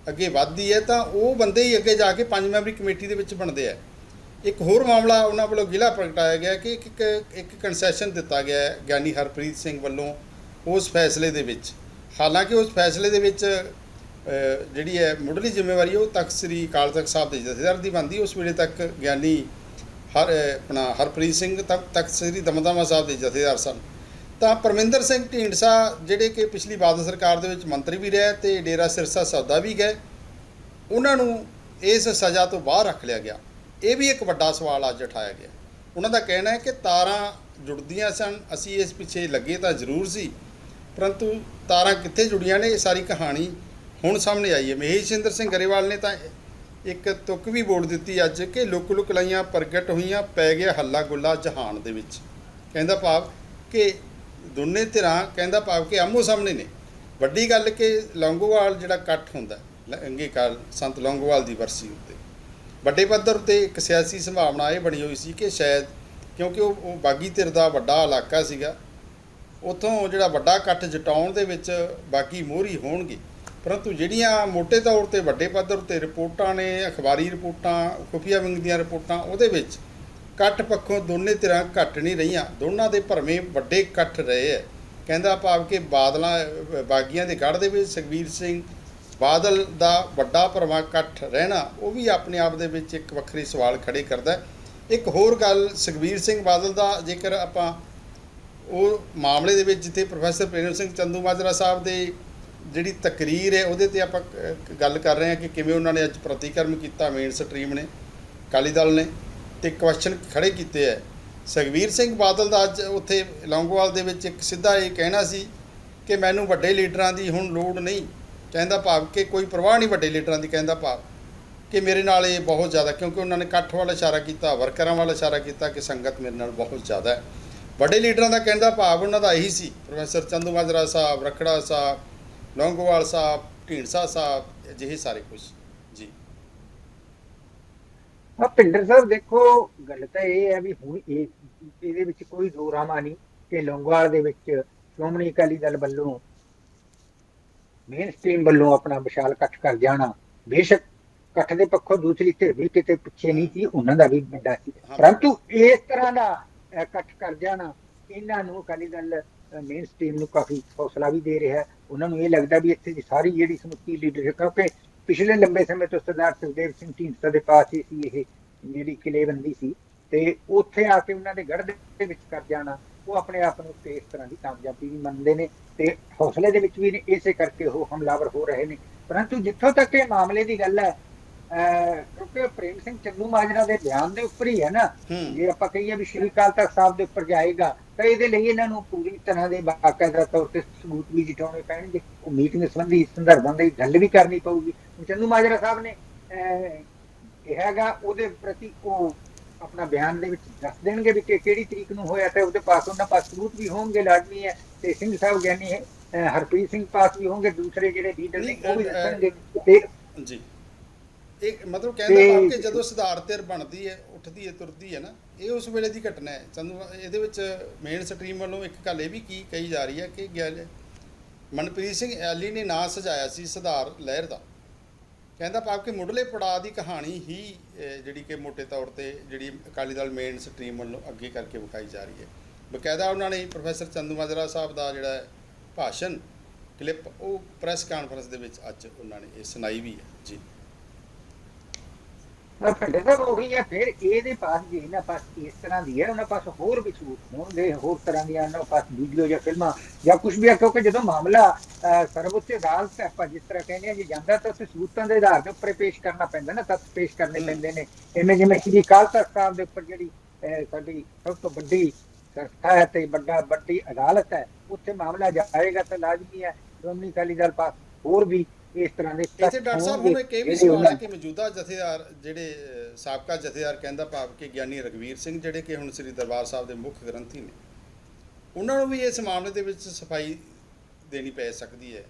ਅੱਗੇ ਵੱਧਦੀ ਹੈ ਤਾਂ ਉਹ ਬੰਦੇ ਹੀ ਅੱਗੇ ਜਾ ਕੇ ਪੰਜ ਮੈਂਬਰੀ ਕਮੇਟੀ ਦੇ ਵਿੱਚ ਬਣਦੇ ਆ। ਇੱਕ ਹੋਰ ਮਾਮਲਾ ਉਹਨਾਂ ਵੱਲੋਂ ਗਿਲਾ ਪ੍ਰਗਟਾਇਆ ਗਿਆ ਕਿ ਇੱਕ ਇੱਕ ਕਨਸੈਸ਼ਨ ਦਿੱਤਾ ਗਿਆ ਹੈ ਗਿਆਨੀ ਹਰਪ੍ਰੀਤ ਸਿੰਘ ਵੱਲੋਂ ਉਸ ਫੈਸਲੇ ਦੇ ਵਿੱਚ। ਹਾਲਾਂਕਿ ਉਸ ਫੈਸਲੇ ਦੇ ਵਿੱਚ ਜਿਹੜੀ ਹੈ ਮੁੱਢਲੀ ਜ਼ਿੰਮੇਵਾਰੀ ਉਹ ਤਖਤ ਸ੍ਰੀ ਅਕਾਲ ਤਖਤ ਸਾਹਿਬ ਦੇ ਜਥੇਦਾਰ ਦੀ ਬਣਦੀ ਉਸ ਵੇਲੇ ਤੱਕ ਗਿਆਨੀ ਹਰ ਆਪਣਾ ਹਰਪ੍ਰੀਤ ਸਿੰਘ ਤਖਤ ਤਖਤ ਸ੍ਰੀ ਦਮਦਮਾ ਸਾਹਿਬ ਦੇ ਜਥੇਦਾਰ ਸਨ ਤਾਂ ਪਰਮਿੰਦਰ ਸਿੰਘ ਢੀਂਡਸਾ ਜਿਹੜੇ ਕਿ ਪਿਛਲੀ ਬਾਦਲ ਸਰਕਾਰ ਦੇ ਵਿੱਚ ਮੰਤਰੀ ਵੀ ਰਹੇ ਤੇ ਡੇਰਾ ਸਿਰਸਾ ਸੌਦਾ ਵੀ ਗਏ, ਉਹਨਾਂ ਨੂੰ ਇਸ ਸਜ਼ਾ ਤੋਂ ਬਾਹਰ ਰੱਖ ਲਿਆ ਗਿਆ। ਇਹ ਵੀ ਇੱਕ ਵੱਡਾ ਸਵਾਲ ਅੱਜ ਉਠਾਇਆ ਗਿਆ। ਉਹਨਾਂ ਦਾ ਕਹਿਣਾ ਹੈ ਕਿ ਤਾਰਾਂ ਜੁੜਦੀਆਂ ਸਨ, ਅਸੀਂ ਇਸ ਪਿੱਛੇ ਲੱਗੇ ਤਾਂ ਜ਼ਰੂਰ ਸੀ, ਪਰੰਤੂ ਤਾਰਾਂ ਕਿੱਥੇ ਜੁੜੀਆਂ ਨੇ, ਇਹ ਸਾਰੀ ਕਹਾਣੀ ਹੁਣ ਸਾਹਮਣੇ ਆਈ ਹੈ। ਮਹੇਸ਼ਿੰਦਰ ਸਿੰਘ ਗਰੇਵਾਲ ਨੇ ਤਾਂ ਇੱਕ ਤੁਕ ਵੀ ਬੋਲ ਦਿੱਤੀ ਅੱਜ ਕਿ ਲੁਕ ਲੁਕ ਲਾਈਆਂ ਪ੍ਰਗਟ ਹੋਈਆਂ ਪੈ ਗਿਆ ਹੱਲਾ ਗੁੱਲਾ ਜਹਾਨ ਦੇ ਵਿੱਚ। ਕਹਿੰਦਾ ਭਾਵ ਕਿ ਦੋਨੇ ਧਿਰਾਂ, ਕਹਿੰਦਾ ਭਾਵ ਕਿ ਆਮੋ ਸਾਹਮਣੇ ਨੇ। ਵੱਡੀ ਗੱਲ ਕਿ ਲੌਂਗੋਵਾਲ ਜਿਹੜਾ ਇਕੱਠ ਹੁੰਦਾ ਲੰਗੇ ਸੰਤ ਲੌਂਗੋਵਾਲ ਦੀ ਵਰਸੀ ਉੱਤੇ। ਵੱਡੇ ਪੱਧਰ ਉੱਤੇ ਇੱਕ ਸਿਆਸੀ ਸੰਭਾਵਨਾ ਇਹ ਬਣੀ ਹੋਈ ਸੀ ਕਿ ਸ਼ਾਇਦ ਕਿਉਂਕਿ ਉਹ ਉਹ ਬਾਗੀ ਧਿਰ ਦਾ ਵੱਡਾ ਇਲਾਕਾ ਸੀਗਾ, ਉਥੋਂ ਜਿਹੜਾ ਵੱਡਾ ਇਕੱਠ ਜਟਾਉਣ ਦੇ ਵਿੱਚ ਬਾਕੀ ਮੋਹਰੀ ਹੋਣਗੇ। ਪਰੰਤੂ ਜਿਹੜੀਆਂ ਮੋٹے ਤੌਰ ਤੇ ਵੱਡੇ ਪੱਧਰ ਤੇ ਰਿਪੋਰਟਾਂ ਨੇ, ਅਖਬਾਰੀ ਰਿਪੋਰਟਾਂ, ਖੁਫੀਆ ਵਿੰਗ ਦੀਆਂ ਰਿਪੋਰਟਾਂ, ਉਹਦੇ ਵਿੱਚ ਇਕੱਠ ਪੱਖੋਂ ਦੋਨੇ ਧਿਰਾਂ ਘੱਟ ਨਹੀਂ ਰਹੀਆਂ, ਦੋਨਾਂ ਦੇ ਭਰਵੇਂ ਵੱਡੇ ਇਕੱਠ ਰਹੇ ਹੈ ਕਹਿੰਦਾ ਭਾਵ ਕਿ ਬਾਦਲਾਂ, ਬਾਗੀਆਂ ਦੇ ਗੜ੍ਹ ਦੇ ਵਿੱਚ ਸੁਖਬੀਰ ਸਿੰਘ ਬਾਦਲ ਦਾ ਵੱਡਾ ਭਰਵਾਂ ਇਕੱਠ ਰਹਿਣਾ, ਉਹ ਵੀ ਆਪਣੇ ਆਪ ਦੇ ਵਿੱਚ ਇੱਕ ਵੱਖਰੀ ਸਵਾਲ ਖੜੇ ਕਰਦਾ ਹੈ ਇੱਕ ਹੋਰ ਗੱਲ, ਸੁਖਬੀਰ ਸਿੰਘ ਬਾਦਲ ਦਾ ਜੇਕਰ ਆਪਾਂ ਉਹ ਮਾਮਲੇ ਦੇ ਵਿੱਚ ਜਿੱਥੇ ਪ੍ਰੋਫੈਸਰ ਪ੍ਰੇਮ ਸਿੰਘ ਚੰਦੂ ਮਾਜਰਾ ਸਾਹਿਬ ਦੇ ਜਿਹੜੀ ਤਕਰੀਰ ਹੈ, ਉਹਦੇ ਤੇ ਆਪਾਂ ਗੱਲ ਕਰ ਰਹੇ ਹਾਂ ਕਿ ਕਿਵੇਂ ਉਹਨਾਂ ਨੇ ਅੱਜ ਪ੍ਰਤੀਕਰਮ ਕੀਤਾ, ਮੇਨ ਸਟਰੀਮ ਨੇ, ਅਕਾਲੀ ਦਲ ਨੇ, ਤੇ ਕੁਐਸਚਨ ਖੜੇ ਕੀਤੇ ਹੈ। ਸੁਖਬੀਰ ਸਿੰਘ ਬਾਦਲ ਦਾ ਅੱਜ ਉੱਥੇ ਲੌਂਗੋਵਾਲ ਦੇ ਵਿੱਚ ਇੱਕ ਸਿੱਧਾ ਇਹ ਕਹਿਣਾ ਸੀ ਕਿ ਮੈਨੂੰ ਵੱਡੇ ਲੀਡਰਾਂ ਦੀ ਹੁਣ ਲੋੜ ਨਹੀਂ। ਕਹਿੰਦਾ ਭਾਵ ਕਿ ਕੋਈ ਪ੍ਰਵਾਹ ਨਹੀਂ ਵੱਡੇ ਲੀਡਰਾਂ ਦੀ, ਕਹਿੰਦਾ ਭਾਵ ਕਿ ਮੇਰੇ ਨਾਲ ਇਹ ਬਹੁਤ ਜ਼ਿਆਦਾ, ਕਿਉਂਕਿ ਉਹਨਾਂ ਨੇ ਇਕੱਠ ਵੱਲ ਇਸ਼ਾਰਾ ਕੀਤਾ, ਵਰਕਰਾਂ ਵੱਲ ਇਸ਼ਾਰਾ ਕੀਤਾ ਕਿ ਸੰਗਤ ਮੇਰੇ ਨਾਲ ਬਹੁਤ ਜ਼ਿਆਦਾ ਹੈ। ਵੱਡੇ ਲੀਡਰਾਂ ਦਾ ਕਹਿੰਦਾ ਭਾਵ ਉਹਨਾਂ ਦਾ ਇਹੀ ਸੀ, ਪ੍ਰੋਫੈਸਰ ਚੰਦੂ ਮਾਜਰਾ ਸਾਹਿਬ, ਰਖੜਾ ਸਾਹਿਬ ਲੌਂਗੋਵਾਲ ਸਾਹਿਬ ਢੀਂਡਸਾ ਸਾਹਿਬ ਅਜਿਹੇ ਸਾਰੇ ਕੁਝ ਜੀ। ਆ ਭਿੰਡਰ ਸਾਹਿਬ ਦੇਖੋ ਗੱਲ ਤਾਂ ਇਹ ਹੈ ਵੀ ਹੁਣ ਇਹ ਇਹਦੇ ਵਿੱਚ ਕੋਈ ਦੋ ਰਾਮਾ ਨਹੀਂ ਕਿ ਲੌਂਗੋਵਾਲ ਦੇ ਵਿੱਚ ਸ਼੍ਰੋਮਣੀ ਅਕਾਲੀ ਦਲ ਵੱਲੋਂ ਮੇਨ ਸਟ੍ਰੀਮ ਵੱਲੋਂ ਆਪਣਾ ਵਿਸ਼ਾਲ ਇਕੱਠ ਕਰ ਜਾਣਾ। ਬੇਸ਼ੱਕ ਇਕੱਠ ਦੇ ਪੱਖੋਂ ਦੂਸਰੀ ਧਿਰ ਵੀ ਕਿਤੇ ਪਿੱਛੇ ਨਹੀਂ ਸੀ ਉਹਨਾਂ ਦਾ ਵੀ ਵੱਡਾ ਸੀ। ਪਰੰਤੂ ਇਸ ਤਰ੍ਹਾਂ ਦਾ ਇਕੱਠ ਕਰ ਜਾਣਾ ਇਹਨਾਂ ਨੂੰ ਅਕਾਲੀ ਦਲ ਮੇਨ ਸਟ੍ਰੀਮ ਨੂੰ ਕਾਫੀ ਹੌਸਲਾ ਵੀ ਦੇ ਰਿਹਾ ਉਹਨਾਂ ਨੂੰ ਇਹ ਲੱਗਦਾ ਵੀ ਇੱਥੇ ਦੀ ਸਾਰੀ ਜਿਹੜੀ ਸਮੁੱਚੀ ਲੀਡਰਸ਼ਿਪ ਕਿਉਂਕਿ ਪਿਛਲੇ ਲੰਬੇ ਸਮੇਂ ਤੋਂ ਸਰਦਾਰ ਸੁਖਦੇਵ ਸਿੰਘ ਢੀਂਡਸਾ ਦੇ ਪਾਸ ਹੀ ਸੀ ਇਹ, ਜਿਹੜੀ ਕਿਲੇਬੰਦੀ ਸੀ। ਤੇ ਉੱਥੇ ਆ ਕੇ ਉਹਨਾਂ ਦੇ ਗੜ ਦੇ ਵਿੱਚ ਕਰ ਜਾਣਾ, ਉਹ ਆਪਣੇ ਆਪ ਨੂੰ ਤੇ ਇਸ ਤਰ੍ਹਾਂ ਦੀ ਕਾਮਯਾਬੀ ਵੀ ਮੰਨਦੇ ਨੇ ਤੇ ਹੌਸਲੇ ਦੇ ਵਿੱਚ ਵੀ ਨੇ, ਇਸੇ ਕਰਕੇ ਉਹ ਹਮਲਾਵਰ ਹੋ ਰਹੇ ਨੇ। ਪਰੰਤੂ ਜਿੱਥੋਂ ਤੱਕ ਇਹ ਮਾਮਲੇ ਦੀ ਗੱਲ ਹੈ ਕਿਉਂਕਿ ਪ੍ਰੇਮ ਸਿੰਘ ਚੰਦੂ ਮਾਜਰਾ ਦੇ ਬਿਆਨ ਦੇ ਉੱਪਰ ਹੀ ਹੈ ਨਾ। ਜੇ ਆਪਾਂ ਕਹੀਏ ਵੀ ਸ਼੍ਰੀ ਅਕਾਲ ਤਖਤ ਸਾਹਿਬ ਦੇ ਉੱਪਰ ਜਾਏਗਾ ਤਾਂ ਇਹਦੇ ਲਈ ਇਹਨਾਂ ਨੂੰ ਪੂਰੀ ਤਰ੍ਹਾਂ ਦੇ ਬਾਕਾਇਦਾ ਤੌਰ ਤੇ ਸਬੂਤ ਵੀ ਜਟਾਉਣੇ ਪੈਣਗੇ। ਉਹ ਮੀਟਿੰਗ ਸੰਬੰਧੀ ਸੰਦਰਭਾਂ ਦੀ ਗੱਲ ਵੀ ਕਰਨੀ ਪਊਗੀ। ਚੰਦੂ ਮਾਜਰਾ ਸਾਹਿਬ ਨੇ ਕਿਹਾਗਾ ਉਹਦੇ ਪ੍ਰਤੀ ਉਹ ਆਪਣਾ ਬਿਆਨ ਦੇ ਵਿੱਚ ਦੱਸ ਦੇਣਗੇ ਵੀ ਕਿਹੜੀ ਤਰੀਕ ਨੂੰ ਹੋਇਆ ਤੇ ਉਹਦੇ ਪਾਸ ਉਹਨਾਂ ਪਾਸ ਸਬੂਤ ਵੀ ਹੋਣਗੇ ਲਾਜ਼ਮੀ ਹੈ ਤੇ ਸਿੰਘ ਸਾਹਿਬ ਗਿਆਨੀ ਹੈ ਹਰਪ੍ਰੀਤ ਸਿੰਘ ਪਾਸ ਵੀ ਹੋਣਗੇ ਦੂਸਰੇ ਜਿਹੜੇ ਲੀਡਰ ਨੇ ਉਹ ਵੀ ਦੱਸਣਗੇ। ਤੇ ਜੀ। ਇਹ ਮਤਲਬ ਕਹਿੰਦਾ ਭਾਵ ਕਿ ਜਦੋਂ ਸੁਧਾਰ ਧਿਰ ਬਣਦੀ ਹੈ ਉੱਠਦੀ ਹੈ ਤੁਰਦੀ ਹੈ ਨਾ ਇਹ ਉਸ ਵੇਲੇ ਦੀ ਘਟਨਾ ਹੈ। ਸਾਨੂੰ ਇਹਦੇ ਵਿੱਚ ਮੇਨ ਸਟਰੀਮ ਵੱਲੋਂ ਇੱਕ ਗੱਲ ਇਹ ਵੀ ਕੀ ਕਹੀ ਜਾ ਰਹੀ ਹੈ ਕਿ ਗੱਲ ਮਨਪ੍ਰੀਤ ਸਿੰਘ ਐਲੀ ਨੇ ਨਾਂ ਸਜਾਇਆ ਸੀ ਸੁਧਾਰ ਲਹਿਰ ਦਾ। ਕਹਿੰਦਾ ਭਾਵ ਕਿ ਮੁੱਢਲੇ ਪੜਾਅ ਦੀ ਕਹਾਣੀ ਹੀ ਜਿਹੜੀ ਕਿ ਮੋٹے ਤੌਰ ਤੇ ਜਿਹੜੀ ਅਕਾਲੀ ਦਲ ਮੇਨ ਸਟਰੀਮ ਵੱਲੋਂ ਅੱਗੇ ਕਰਕੇ ਵਿਖਾਈ ਜਾ ਰਹੀ ਹੈ। ਬਕਾਇਦਾ ਉਹਨਾਂ ਨੇ ਪ੍ਰੋਫੈਸਰ ਚੰਦੂ ਮਾਜਰਾ ਸਾਹਿਬ ਦਾ ਜਿਹੜਾ ਭਾਸ਼ਣ ਕਲਿੱਪ ਉਹ ਪ੍ਰੈਸ ਕਾਨਫਰੰਸ ਦੇ ਵਿੱਚ ਅੱਜ ਉਹਨਾਂ ਨੇ ਇਹ ਸੁਣਾਈ ਵੀ ਹੈ। ਜੀ। ਫੰਡੇ ਸਾਹਿਬ ਉਹੀ ਹੈ ਫਿਰ ਇਹਦੇ ਪਾਸ ਜੇ ਇਹਨਾਂ ਪਾਸ ਇਸ ਤਰ੍ਹਾਂ ਦੀ ਹੈ ਉਹਨਾਂ ਪਾਸ ਹੋਰ ਵੀ ਹੋਣਗੇ ਹੋਰ ਤਰ੍ਹਾਂ ਦੀਆਂ ਉਹਨਾਂ ਪਾਸ ਵੀਡੀਓ ਜਾਂ ਫਿਲਮਾਂ ਜਾਂ ਕੁਝ ਵੀ ਹੈ ਕਿਉਂਕਿ ਜਦੋਂ ਮਾਮਲਾ ਸਰਵਉੱਚ ਅਦਾਲਤ ਤੇ ਆਪਾਂ ਜਿਸ ਤਰ੍ਹਾਂ ਕਹਿੰਦੇ ਆ ਜੇ ਜਾਂਦਾ ਤਾਂ ਉੱਥੇ ਸਬੂਤਾਂ ਦੇ ਆਧਾਰ ਦੇ ਉੱਪਰ ਹੀ ਪੇਸ਼ ਕਰਨਾ ਪੈਂਦਾ ਨਾ ਤੱਥ ਪੇਸ਼ ਕਰਨੇ। ਪੈਂਦੇ ਨੇ ਇਵੇਂ ਜਿਵੇਂ ਸ਼੍ਰੀ ਅਕਾਲ ਤਖਤ ਸਾਹਿਬ ਦੇ ਉੱਪਰ ਜਿਹੜੀ ਸਾਡੀ ਸਭ ਤੋਂ ਵੱਡੀ ਸੰਸਥਾ ਹੈ ਤੇ ਵੱਡਾ ਵੱਡੀ ਅਦਾਲਤ ਹੈ ਉੱਥੇ ਮਾਮਲਾ ਜਾਏਗਾ ਤਾਂ ਲਾਜ਼ਮੀ ਹੈ ਸ਼੍ਰੋਮਣੀ ਅਕਾਲੀ ਦਲ ਪਾਸ ਹੋਰ ਵੀ ਇਸ ਤਰ੍ਹਾਂ ਦੇ ਇੱਥੇ ਡਾਕਟਰ ਸਾਹਿਬ ਹੁਣ ਇੱਕ ਇਹ ਵੀ ਸਵਾਲ ਹੈ ਕਿ ਮੌਜੂਦਾ ਜਥੇਦਾਰ ਜਿਹੜੇ ਸਾਬਕਾ ਜਥੇਦਾਰ ਕਹਿੰਦਾ ਭਾਵ ਕਿ ਗਿਆਨੀ ਰਗਵੀਰ ਸਿੰਘ ਜਿਹੜੇ ਕਿ ਹੁਣ ਸ੍ਰੀ ਦਰਬਾਰ ਸਾਹਿਬ ਦੇ ਮੁੱਖ ਗ੍ਰੰਥੀ ਨੇ ਉਹਨਾਂ ਨੂੰ ਵੀ ਇਸ ਮਾਮਲੇ ਦੇ ਵਿੱਚ ਸਫ਼ਾਈ ਦੇਣੀ ਪੈ ਸਕਦੀ ਹੈ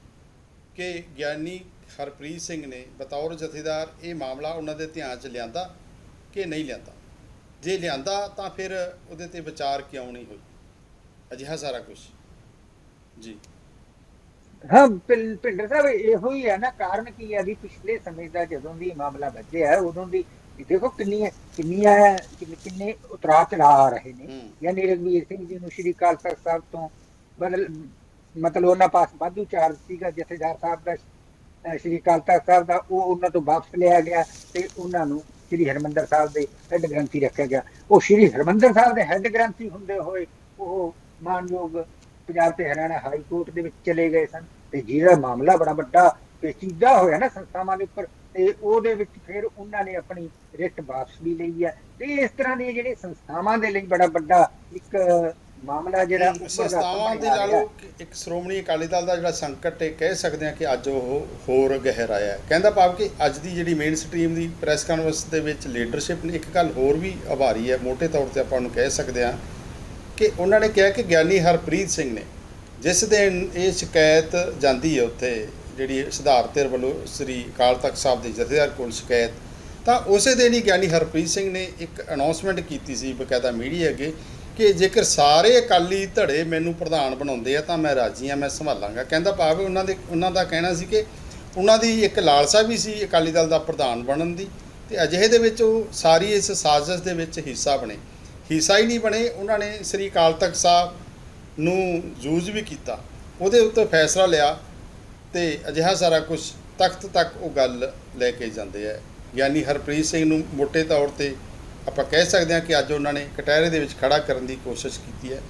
ਕਿ ਗਿਆਨੀ ਹਰਪ੍ਰੀਤ ਸਿੰਘ ਨੇ ਬਤੌਰ ਜਥੇਦਾਰ ਇਹ ਮਾਮਲਾ ਉਹਨਾਂ ਦੇ ਧਿਆਨ 'ਚ ਲਿਆਂਦਾ ਕਿ ਨਹੀਂ ਲਿਆਂਦਾ। ਜੇ ਲਿਆਂਦਾ ਤਾਂ ਫਿਰ ਉਹਦੇ ਤੇ ਵਿਚਾਰ ਕਿਉਂ ਨਹੀਂ ਹੋਈ ਅਜਿਹਾ ਸਾਰਾ ਕੁਝ ਜੀ। ਹਾਂ ਪਿੰ- ਭਿੰਡਰ ਸਾਹਿਬ ਇਹੋ ਹੀ ਹੈ ਨਾ ਕਾਰਨ ਕੀ ਹੈ ਵੀ ਪਿਛਲੇ ਸਮੇਂ ਦਾ ਜਦੋਂ ਦੀ ਇਹ ਮਾਮਲਾ ਵੱਜਿਆ ਹੈ, ਉਦੋਂ ਦੀ ਦੇਖੋ ਕਿੰਨੀਆਂ ਕਿੰਨੇ ਕਿੰਨੇ ਉਤਰਾਅ ਚੜਾਅ ਆ ਰਹੇ ਨੇ। ਹੂੰ। ਯਾਨੀ ਰਘਵੀਰ ਸਿੰਘ ਜੀ ਨੂੰ ਸ਼੍ਰੀ ਅਕਾਲ ਤਖਤ ਸਾਹਿਬ ਤੋਂ ਬਦਲ ਮਤਲਬ ਉਹਨਾਂ ਪਾਸ ਵਾਧੂ ਚਾਰਜ ਸੀਗਾ ਜਥੇਦਾਰ ਸਾਹਿਬ ਦਾ ਸ਼੍ਰੀ ਅਕਾਲ ਤਖਤ ਸਾਹਿਬ ਦਾ ਉਹ ਉਹਨਾਂ ਤੋਂ ਵਾਪਸ ਲਿਆ ਗਿਆ ਤੇ ਉਹਨਾਂ ਨੂੰ ਸ਼੍ਰੀ ਹਰਮੰਦਰ ਸਾਹਿਬ ਦੇ ਹੈੱਡ ਗ੍ਰੰਥੀ ਰੱਖਿਆ ਗਿਆ। ਉਹ ਸ਼੍ਰੀ ਹਰਮੰਦਰ ਸਾਹਿਬ ਦੇ ਹੈੱਡ ਗ੍ਰੰਥੀ ਹੁੰਦੇ ਹੋਏ ਉਹ ਮਾਨਯੋਗ ਪੰਜਾਬ ਤੇ ਹਰਿਆਣਾ ਹਾਈ ਕੋਰਟ ਦੇ ਵਿੱਚ ਚਲੇ ਗਏ ਸਨ ਤੇ ਜਿਹਦਾ ਮਾਮਲਾ ਬੜਾ ਵੱਡਾ ਪੇਚੀਦਾ ਹੋਇਆ ਨਾ ਸੰਸਥਾਵਾਂ ਦੇ ਉੱਪਰ ਤੇ ਉਹਦੇ ਵਿੱਚ ਫਿਰ ਉਹਨਾਂ ਨੇ ਆਪਣੀ ਰਿਟ ਵਾਪਸ ਵੀ ਲਈ ਹੈ। ਤੇ ਇਸ ਤਰ੍ਹਾਂ ਦੀਆਂ ਜਿਹੜੇ ਸੰਸਥਾਵਾਂ ਦੇ ਲਈ ਬੜਾ ਵੱਡਾ ਇੱਕ ਮਾਮਲਾ ਜਿਹੜਾ ਸੰਸਥਾਵਾਂ ਦੇ ਆ। ਨਾਲੋਂ ਇੱਕ ਸ਼੍ਰੋਮਣੀ ਅਕਾਲੀ ਦਲ ਦਾ ਜਿਹੜਾ ਸੰਕਟ ਹੈ ਕਹਿ ਸਕਦੇ ਹਾਂ ਕਿ ਅੱਜ ਉਹ ਹੋਰ ਗਹਿਰਾਇਆ ਹੈ। ਕਹਿੰਦਾ ਭਾਵ ਕਿ ਅੱਜ ਦੀ ਜਿਹੜੀ ਮੇਨ ਸਟਰੀਮ ਦੀ ਪ੍ਰੈਸ ਕਾਨਫਰੰਸ ਦੇ ਵਿੱਚ ਲੀਡਰਸ਼ਿਪ ਨੇ ਇੱਕ ਗੱਲ ਹੋਰ ਵੀ ਆਭਾਰੀ ਹੈ। ਮੋٹے ਤੌਰ ਤੇ ਆਪਾਂ ਉਹਨੂੰ ਕਹਿ ਸਕਦੇ ਹਾਂ ਕਿ ਉਹਨਾਂ ਨੇ ਕਿਹਾ ਕਿ ਗਿਆਨੀ ਹਰਪ੍ਰੀਤ ਸਿੰਘ ਨੇ, ਜਿਸ ਦਿਨ ਇਹ ਸ਼ਿਕਾਇਤ ਜਾਂਦੀ ਹੈ ਉੱਥੇ, ਜਿਹੜੀ ਸੁਧਾਰ ਧਿਰ ਵੱਲੋਂ ਸ੍ਰੀ ਅਕਾਲ ਤਖਤ ਸਾਹਿਬ ਦੇ ਜਥੇਦਾਰ ਕੋਲ ਸ਼ਿਕਾਇਤ, ਤਾਂ ਉਸੇ ਦਿਨ ਹੀ ਗਿਆਨੀ ਹਰਪ੍ਰੀਤ ਸਿੰਘ ਨੇ ਇੱਕ ਅਨਾਉਂਸਮੈਂਟ ਕੀਤੀ ਸੀ ਬਕਾਇਦਾ ਮੀਡੀਆ ਅੱਗੇ ਕਿ ਜੇਕਰ ਸਾਰੇ ਅਕਾਲੀ ਧੜੇ ਮੈਨੂੰ ਪ੍ਰਧਾਨ ਬਣਾਉਂਦੇ ਆ ਤਾਂ ਮੈਂ ਰਾਜੀ ਆ, ਮੈਂ ਸੰਭਾਲਾਂਗਾ। ਕਹਿੰਦਾ ਭਾਵੇਂ ਉਹਨਾਂ ਦੇ, ਉਹਨਾਂ ਦਾ ਕਹਿਣਾ ਸੀ ਕਿ ਉਹਨਾਂ ਦੀ ਇੱਕ ਲਾਲਸਾ ਵੀ ਸੀ ਅਕਾਲੀ ਦਲ ਦਾ ਪ੍ਰਧਾਨ ਬਣਨ ਦੀ, ਤੇ ਅਜਿਹੇ ਦੇ ਵਿੱਚ ਉਹ ਸਾਰੀ ਇਸ ਸਾਜ਼ਿਸ਼ ਦੇ ਵਿੱਚ ਹਿੱਸਾ ਬਣੇ। ਹਿੱਸਾ ਹੀ ਨਹੀਂ ਬਣੇ, ਉਹਨਾਂ ਨੇ ਸ੍ਰੀ ਅਕਾਲ ਤਖਤ ਸਾਹਿਬ ਨੂੰ ਜੂਝ ਵੀ ਕੀਤਾ। ਉਹਦੇ ਉੱਤੇ ਫੈਸਲਾ ਲਿਆ ਤੇ ਅਜਿਹਾ ਸਾਰਾ ਕੁਝ ਤਖਤ ਤੱਕ ਉਹ ਗੱਲ ਲੈ ਕੇ ਜਾਂਦੇ ਆ। ਗਿਆਨੀ ਹਰਪ੍ਰੀਤ ਸਿੰਘ ਨੂੰ ਮੋٹے ਤੌਰ ਤੇ ਆਪਾਂ ਕਹਿ ਸਕਦੇ ਹਾਂ ਕਿ ਅੱਜ ਉਹਨਾਂ ਨੇ ਕਟਹਿਰੇ ਦੇ ਵਿੱਚ ਖੜਾ ਕਰਨ ਦੀ ਕੋਸ਼ਿਸ਼ ਕੀਤੀ ਹੈ।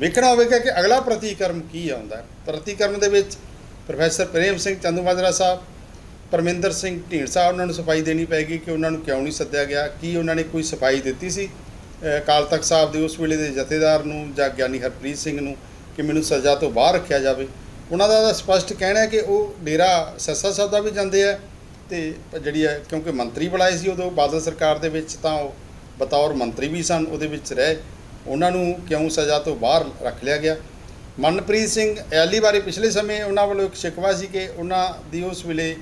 ਵੇਖਣਾ ਹੋਵੇਗਾ ਕਿ ਅਗਲਾ ਪ੍ਰਤੀਕਰਮ ਕੀ ਆਉਂਦਾ ਪ੍ਰਤੀਕਰਮ ਦੇ ਵਿੱਚ ਪ੍ਰੋਫੈਸਰ ਪ੍ਰੇਮ ਸਿੰਘ ਚੰਦੂਮਾਜਰਾ ਸਾਹਿਬ, ਪਰਮਿੰਦਰ ਸਿੰਘ ਢੀਂਡਸਾ, ਉਹਨਾਂ ਨੂੰ ਸਫ਼ਾਈ ਦੇਣੀ ਪੈਗੀ ਕਿ ਉਹਨਾਂ ਨੂੰ ਕਿਉਂ ਨਹੀਂ ਸੱਦਿਆ ਗਿਆ, ਕੀ ਉਹਨਾਂ ਨੇ ਕੋਈ ਸਫ਼ਾਈ ਦਿੱਤੀ ਸੀ ਅਕਾਲ ਤਖਤ ਸਾਹਿਬ ਦੇ ਉਸ ਵੇਲੇ ਦੇ ਜਥੇਦਾਰ ਨੂੰ ਜਾਂ ਗਿਆਨੀ ਹਰਪ੍ਰੀਤ ਸਿੰਘ ਨੂੰ ਕਿ ਮੈਨੂੰ ਸਜ਼ਾ ਤੋਂ ਬਾਹਰ ਰੱਖਿਆ ਜਾਵੇ। ਉਹਨਾਂ ਦਾ ਤਾਂ ਸਪਸ਼ਟ ਕਹਿਣਾ ਹੈ ਕਿ ਉਹ ਡੇਰਾ ਸੱਸਾ ਸਾਹਿਬ ਦਾ ਵੀ ਜਾਂਦੇ ਆ ਤੇ ਜਿਹੜੀ ਹੈ, ਕਿਉਂਕਿ ਮੰਤਰੀ ਬਣਾਏ ਸੀ ਉਦੋਂ ਬਾਦਲ ਸਰਕਾਰ ਦੇ ਵਿੱਚ, ਤਾਂ ਉਹ ਬਤੌਰ ਮੰਤਰੀ ਵੀ ਸਨ, ਉਹਦੇ ਵਿੱਚ ਰਹੇ। ਉਹਨਾਂ ਨੂੰ ਕਿਉਂ ਸਜ਼ਾ ਤੋਂ ਬਾਹਰ ਰੱਖ ਲਿਆ ਗਿਆ? ਮਨਪ੍ਰੀਤ ਸਿੰਘ ਐਲੀ ਬਾਰੇ ਪਿਛਲੇ ਸਮੇਂ ਉਹਨਾਂ ਵੱਲੋਂ ਇੱਕ ਸ਼ਿਕਵਾ ਸੀ ਕਿ ਉਹਨਾਂ ਦੀ ਉਸ ਵੇਲੇ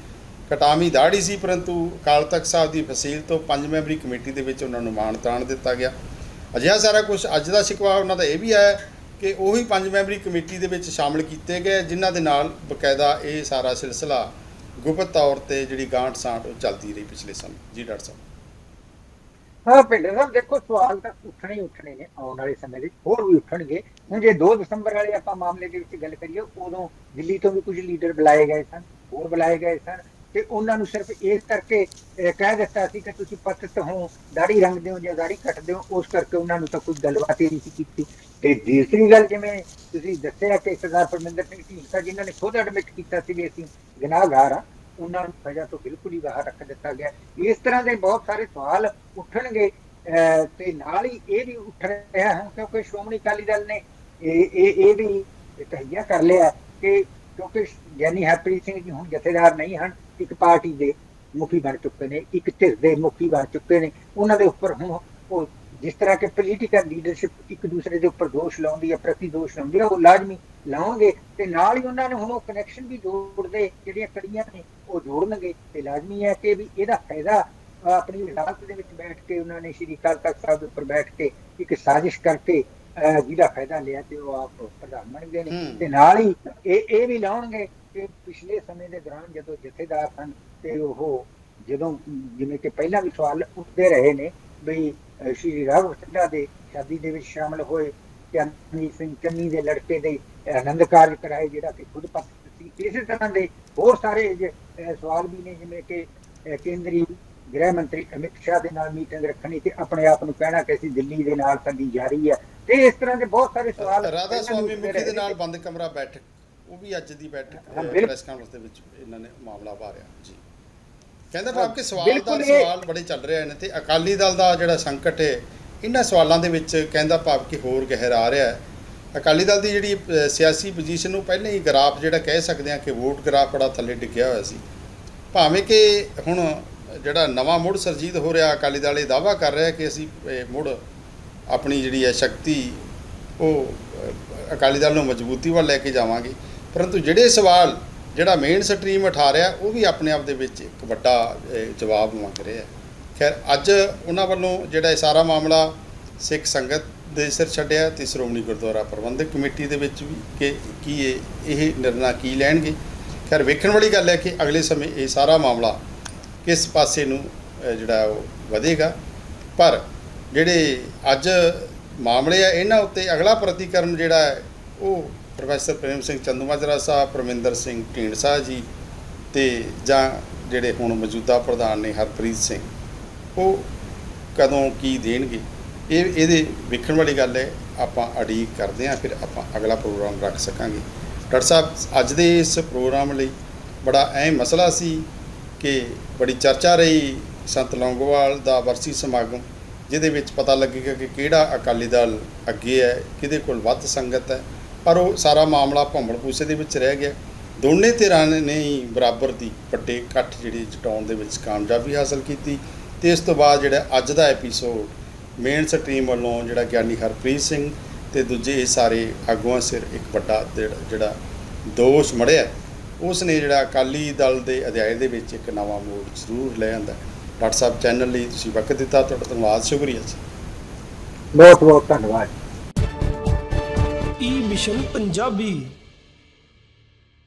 ਕਟਾਮੀ ਦਾੜੀ ਸੀ, ਪਰੰਤੂ ਅਕਾਲ ਤਖਤ ਸਾਹਿਬ ਦੀ ਫਸੀਲ ਤੋਂ ਪੰਜ ਮੈਂਬਰੀ ਕਮੇਟੀ ਦੇ ਵਿੱਚ ਉਹਨਾਂ ਨੂੰ ਮਾਣ ਤਾਣ ਦਿੱਤਾ ਗਿਆ। ਅਜਿਹਾ ਸਾਰਾ ਕੁਝ ਅੱਜ ਦਾ ਸ਼ਿਕਵਾ ਉਹਨਾਂ ਦਾ ਇਹ ਵੀ ਹੈ ਕਿ ਉਹੀ ਪੰਜ ਮੈਂਬਰੀ ਕਮੇਟੀ ਦੇ ਵਿੱਚ ਸ਼ਾਮਲ ਕੀਤੇ ਗਏ, ਜਿਨ੍ਹਾਂ ਦੇ ਨਾਲ ਬਕਾਇਦਾ ਇਹ ਸਾਰਾ ਸਿਲਸਿਲਾ ਗੁਪਤ ਤੌਰ ਤੇ ਜਿਹੜੀ ਗਾਂਠ ਸਾਂਠ ਉਹ ਚੱਲਦੀ ਰਹੀ ਪਿਛਲੇ ਸਮੇਂ। ਜੀ, ਡਾਕਟਰ ਸਾਹਿਬ। ਹਾਂ ਪਿੰਡ ਸਾਹਿਬ, ਦੇਖੋ, ਸਵਾਲ ਤਾਂ ਉੱਠਣੇ ਹੀ ਉੱਠਣੇ ਨੇ ਆਉਣ ਵਾਲੇ ਸਮੇਂ ਵਿੱਚ, ਹੋਰ ਵੀ ਉੱਠਣਗੇ। ਹੁਣ ਜੇ 2 ਦਸੰਬਰ ਵਾਲੇ ਆਪਾਂ ਮਾਮਲੇ ਦੇ ਵਿੱਚ ਗੱਲ ਕਰੀਏ, ਉਦੋਂ ਦਿੱਲੀ ਤੋਂ ਵੀ ਕੁਝ ਲੀਡਰ ਬੁਲਾਏ ਗਏ ਸਨ, ਹੋਰ ਬੁਲਾਏ ਗਏ ਸਨ। ਤੇ ਉਹਨਾਂ ਨੂੰ ਸਿਰਫ ਇਸ ਕਰਕੇ ਕਹਿ ਦਿੱਤਾ ਸੀ ਕਿ ਤੁਸੀਂ ਪਤਿਤ ਹੋ ਦਾੜੀ ਰੰਗਦੇ ਹੋ ਜਾਂ ਦਾੜੀ ਕੱਟਦੇ ਹੋ ਉਸ ਕਰਕੇ ਉਹਨਾਂ ਨੂੰ ਤਾਂ ਕੋਈ ਗੱਲਬਾਤ ਹੀ ਨਹੀਂ ਸੀ ਕੀਤੀ। ਤੇ ਦੂਸਰੀ ਗੱਲ ਜਿਵੇਂ ਤੁਸੀਂ ਦੱਸਿਆ ਕਿ ਸਰਦਾਰ ਪਰਮਿੰਦਰ ਸਿੰਘ ਢੀਂਡਸਾ ਜਿਨ੍ਹਾਂ ਨੇ ਖੁਦ ਐਡਮਿਟ ਕੀਤਾ ਸੀ ਵੀ ਅਸੀਂ ਗੁਨਾਹਗਾਰ ਆ ਉਹਨਾਂ ਨੂੰ ਸਜ਼ਾ ਤੋਂ ਬਿਲਕੁਲ ਹੀ ਬਾਹਰ ਰੱਖ ਦਿੱਤਾ ਗਿਆ। ਇਸ ਤਰ੍ਹਾਂ ਦੇ ਬਹੁਤ ਸਾਰੇ ਸਵਾਲ ਉੱਠਣਗੇ ਅਹ, ਤੇ ਨਾਲ ਹੀ ਇਹ ਵੀ ਉੱਠ ਰਿਹਾ ਹੈ ਕਿਉਂਕਿ ਸ਼੍ਰੋਮਣੀ ਅਕਾਲੀ ਦਲ ਨੇ ਇਹ ਇਹ ਇਹ ਵੀ ਤਹਈਆ ਕਰ ਲਿਆ ਕਿ ਕਿਉਂਕਿ ਗਿਆਨੀ ਹਰਪ੍ਰੀਤ ਸਿੰਘ ਜੀ ਹੁਣ ਜਥੇਦਾਰ ਨਹੀਂ ਹਨ, ਇੱਕ ਪਾਰਟੀ ਦੇ ਮੁਖੀ ਬਣ ਚੁੱਕੇ ਨੇ, ਇੱਕ ਧਿਰ ਦੇ ਮੁਖੀ ਬਣ ਚੁੱਕੇ ਨੇ। ਉਹਨਾਂ ਦੇ ਉੱਪਰ ਹੁਣ ਉਹ ਜਿਸ ਤਰ੍ਹਾਂ ਕਿ ਪੋਲੀਟੀਕਲ ਲੀਡਰਸ਼ਿਪ ਇੱਕ ਦੂਸਰੇ ਦੇ ਉੱਪਰ ਦੋਸ਼ ਲਾਉਂਦੀ ਹੈ, ਪ੍ਰਤੀ ਦੋਸ਼ ਲਾਉਂਦੀ ਹੈ, ਉਹ ਲਾਜ਼ਮੀ ਲਾਉਣਗੇ ਤੇ ਨਾਲ ਹੀ ਉਹਨਾਂ ਨੇ ਹੁਣ ਉਹ ਕਨੈਕਸ਼ਨ ਵੀ ਜੋੜਦੇ, ਜਿਹੜੀਆਂ ਕੜੀਆਂ ਨੇ, ਉਹ ਜੋੜਨਗੇ ਤੇ ਲਾਜ਼ਮੀ ਹੈ ਕਿ ਵੀ ਇਹਦਾ ਫਾਇਦਾ ਆਪਣੀ ਅਦਾਲਤ ਦੇ ਵਿੱਚ ਬੈਠ ਕੇ ਉਹਨਾਂ ਨੇ ਸ਼੍ਰੀ ਅਕਾਲ ਤਖਤ ਸਾਹਿਬ ਦੇ ਉੱਪਰ ਬੈਠ ਕੇ ਇੱਕ ਸਾਜ਼ਿਸ਼ ਕਰਕੇ ਜਿਹਦਾ ਫਾਇਦਾ ਲਿਆ ਤੇ ਉਹ ਆਪ ਪ੍ਰਧਾਨ ਨੇ। ਤੇ ਨਾਲ ਹੀ ਇਹ ਇਹ ਵੀ ਲਾਉਣਗੇ ਕਿ ਪਿਛਲੇ ਸਮੇਂ ਦੇ ਦੌਰਾਨ ਜਦੋਂ ਜਥੇਦਾਰ ਸਨ ਤੇ ਉਹ ਜਦੋਂ ਜਿਵੇਂ ਕਿ ਪਹਿਲਾਂ ਵੀ ਸਵਾਲ ਉੱਠਦੇ ਰਹੇ ਨੇ ਵੀ ਸ਼੍ਰੀ ਰਾਘਵ ਚੱਡਾ ਦੇ ਸ਼ਾਦੀ ਦੇ ਵਿੱਚ ਸ਼ਾਮਲ ਹੋਏ ਚੰਨੀ ਸਿੰਘ ਚੰਨੀ ਦੇ ਲੜਕੇ ਦੇ ਆਨੰਦ ਕਾਰਜ ਕਰਾਏ ਜਿਹੜਾ ਕਿ ਖੁਦ ਪਤ ਸੀ। ਇਸੇ ਤਰ੍ਹਾਂ ਦੇ ਹੋਰ ਸਾਰੇ ਸਵਾਲ ਵੀ ਨੇ ਜਿਵੇਂ ਕਿ ਕੇਂਦਰੀ ਗ੍ਰਹਿ ਮੰਤਰੀ ਅਮਿਤ ਸ਼ਾਹ ਦੇ ਨਾਲ ਮੀਟਿੰਗ ਰੱਖਣੀ ਤੇ ਆਪਣੇ ਆਪ ਨੂੰ ਕਹਿਣਾ ਕਿ ਅਸੀਂ ਦਿੱਲੀ ਦੇ ਨਾਲ ਸਾਡੀ ਜਾਰੀ ਹੈ। ਤੇ ਇਸ ਤਰ੍ਹਾਂ ਦੇ ਬਹੁਤ ਸਾਰੇ ਸਵਾਲ ਰਾਧਾ ਸਵਾਮੀ ਮੁਖੀ ਦੇ ਨਾਲ ਬੰਦ ਕਮਰਾ ਬੈਠਕ ਉਹ ਵੀ ਅੱਜ ਦੀ ਬੈਠਕ। ਪ੍ਰੈਸ ਕਾਨਫਰੰਸ ਦੇ ਵਿੱਚ ਇਹਨਾਂ ਨੇ ਮਾਮਲਾ ਬਾਰਿਆ ਜੀ। ਕਹਿੰਦਾ ਭਾਵ ਕਿ ਸਵਾਲ ਦਾ ਇਹ- ਸਵਾਲ ਬੜੇ ਚੱਲ ਰਹੇ ਨੇ ਤੇ। ਅਕਾਲੀ ਦਲ ਦਾ ਜਿਹੜਾ ਸੰਕਟ ਹੈ ਇਹਨਾਂ ਸਵਾਲਾਂ ਦੇ ਵਿੱਚ ਕਹਿੰਦਾ ਭਾਵ ਕਿ ਹੋਰ ਗਹਿਰਾ ਰਿਹਾ ਹੈ। ਅਕਾਲੀ ਦਲ ਦੀ ਜਿਹੜੀ ਸਿਆਸੀ ਪੋਜੀਸ਼ਨ ਨੂੰ ਪਹਿਲਾਂ ਹੀ ਗ੍ਰਾਫ ਜਿਹੜਾ ਕਹਿ ਸਕਦੇ ਹਾਂ ਕਿ ਵੋਟ ਗ੍ਰਾਫ ਬੜਾ ਥੱਲੇ ਡਿੱਗਿਆ ਹੋਇਆ ਸੀ। ਭਾਵੇਂ ਕਿ ਹੁਣ ਜਿਹੜਾ ਨਵਾਂ ਮੁੜ ਸਰਜੀਤ ਹੋ ਰਿਹਾ ਅਕਾਲੀ ਦਲ ਇਹ ਦਾਵਾ ਕਰ ਰਿਹਾ ਕਿ ਅਸੀਂ ਇਹ ਮੁੜ ਆਪਣੀ ਜਿਹੜੀ ਹੈ ਸ਼ਕਤੀ, ਉਹ ਅਕਾਲੀ ਦਲ ਨੂੰ ਮਜ਼ਬੂਤੀ ਵੱਲ ਲੈ ਕੇ ਜਾਵਾਂਗੇ। ਪਰੰਤੂ ਜਿਹੜੇ ਸਵਾਲ ਜਿਹੜਾ ਮੇਨ ਸਟਰੀਮ ਉਠਾ ਰਿਹਾ, ਉਹ ਵੀ ਆਪਣੇ ਆਪ ਦੇ ਵਿੱਚ ਇੱਕ ਵੱਡਾ ਜਵਾਬ ਮੰਗ ਰਿਹਾ ਖੈਰ, ਅੱਜ ਉਹਨਾਂ ਵੱਲੋਂ ਜਿਹੜਾ ਇਹ ਸਾਰਾ ਮਾਮਲਾ ਸਿੱਖ ਸੰਗਤ ਦੇ ਸਿਰ ਛੱਡਿਆ ਤੇ ਸ਼੍ਰੋਮਣੀ ਗੁਰਦੁਆਰਾ ਪ੍ਰਬੰਧਕ ਕਮੇਟੀ ਦੇ ਵਿੱਚ ਵੀ ਕਿ ਕੀ ਇਹ ਇਹ ਨਿਰਣਾ ਕੀ ਲੈਣਗੇ। ਖੈਰ, ਵੇਖਣ ਵਾਲੀ ਗੱਲ ਹੈ ਕਿ ਅਗਲੇ ਸਮੇਂ ਇਹ ਸਾਰਾ ਮਾਮਲਾ ਕਿਸ ਪਾਸੇ ਨੂੰ ਜਿਹੜਾ ਉਹ ਵਧੇਗਾ। ਪਰ ਜਿਹੜੇ ਅੱਜ ਮਾਮਲੇ ਆ, ਇਹਨਾਂ ਉੱਤੇ ਅਗਲਾ ਪ੍ਰਤੀਕਰਮ ਜਿਹੜਾ ਹੈ, ਉਹ ਪ੍ਰੋਫੈਸਰ ਪ੍ਰੇਮ ਸਿੰਘ ਚੰਦੂਮਾਜਰਾ ਸਾਹਿਬ, ਪਰਮਿੰਦਰ ਸਿੰਘ ਢੀਂਡਸਾ ਜੀ ਤੇ ਜਾਂ ਜਿਹੜੇ ਹੁਣ ਮੌਜੂਦਾ ਪ੍ਰਧਾਨ ਨੇ ਹਰਪ੍ਰੀਤ ਸਿੰਘ, ਉਹ ਕਦੋਂ ਕੀ ਦੇਣਗੇ? ਇਹ, ਇਹਦੇ ਵੇਖਣ ਵਾਲੀ ਗੱਲ ਹੈ, ਆਪਾਂ ਅਡੀਕ ਕਰਦੇ ਹਾਂ, ਫਿਰ ਆਪਾਂ ਅਗਲਾ ਪ੍ਰੋਗਰਾਮ ਰੱਖ ਸਕਾਂਗੇ। ਡਾਕਟਰ ਸਾਹਿਬ, ਅੱਜ ਦੇ ਇਸ ਪ੍ਰੋਗਰਾਮ ਲਈ ਬੜਾ ਅਹਿਮ ਮਸਲਾ ਸੀ ਕਿ ਬੜੀ ਚਰਚਾ ਰਹੀ ਸੰਤ ਲੌਂਗੋਵਾਲ ਦਾ ਵਰਸੀ ਸਮਾਗਮ। ਜਿਹਦੇ ਵਿੱਚ ਪਤਾ ਲੱਗੇਗਾ ਕਿ ਕਿਹੜਾ ਅਕਾਲੀ ਦਲ ਅੱਗੇ ਹੈ, ਕਿਹਦੇ ਕੋਲ ਵੱਧ ਸੰਗਤ ਹੈ। ਪਰ ਉਹ ਸਾਰਾ ਮਾਮਲਾ ਭੰਬਲ ਪੂਸੇ ਦੇ ਵਿੱਚ ਰਹਿ ਗਿਆ। ਦੋਨੇ ਧਿਰਾਂ ਨੇ ਹੀ ਬਰਾਬਰ ਦੀ ਵੱਡੇ ਇਕੱਠ ਜਿਹੜੀ ਜਟਾਉਣ ਦੇ ਵਿੱਚ ਕਾਮਯਾਬੀ ਹਾਸਲ ਕੀਤੀ ਤੇ ਇਸ ਤੋਂ ਬਾਅਦ ਜਿਹੜਾ ਅੱਜ ਦਾ ਐਪੀਸੋਡ ਮੇਨ ਸਟਰੀਮ ਵੱਲੋਂ ਜਿਹੜਾ ਗਿਆਨੀ ਹਰਪ੍ਰੀਤ ਸਿੰਘ ਤੇ ਦੂਜੇ ਇਹ ਸਾਰੇ ਆਗੂਆਂ ਸਿਰ ਇੱਕ ਵੱਡਾ ਜਿਹੜਾ- ਜਿਹੜਾ ਦੋਸ਼ ਮੜਿਆ। ਉਸ ਨੇ ਜਿਹੜਾ ਅਕਾਲੀ ਦਲ ਦੇ ਅਧਿਆਇ ਦੇ ਵਿੱਚ ਇੱਕ ਨਵਾਂ ਮੋੜ ਜ਼ਰੂਰ ਲੈ ਆਂਦਾ। ਡਾਕਟਰ ਸਾਹਿਬ ਚੈਨਲ ਲਈ ਤੁਸੀਂ ਵਕਤ ਦਿੱਤਾ ਤੁਹਾਡਾ ਧੰਨਵਾਦ ਸ਼ੁਕਰੀਆ ਜੀ। ਬਹੁਤ ਬਹੁਤ ਧੰਨਵਾਦ। ਈ ਮਿਸ਼ਨ ਪੰਜਾਬੀ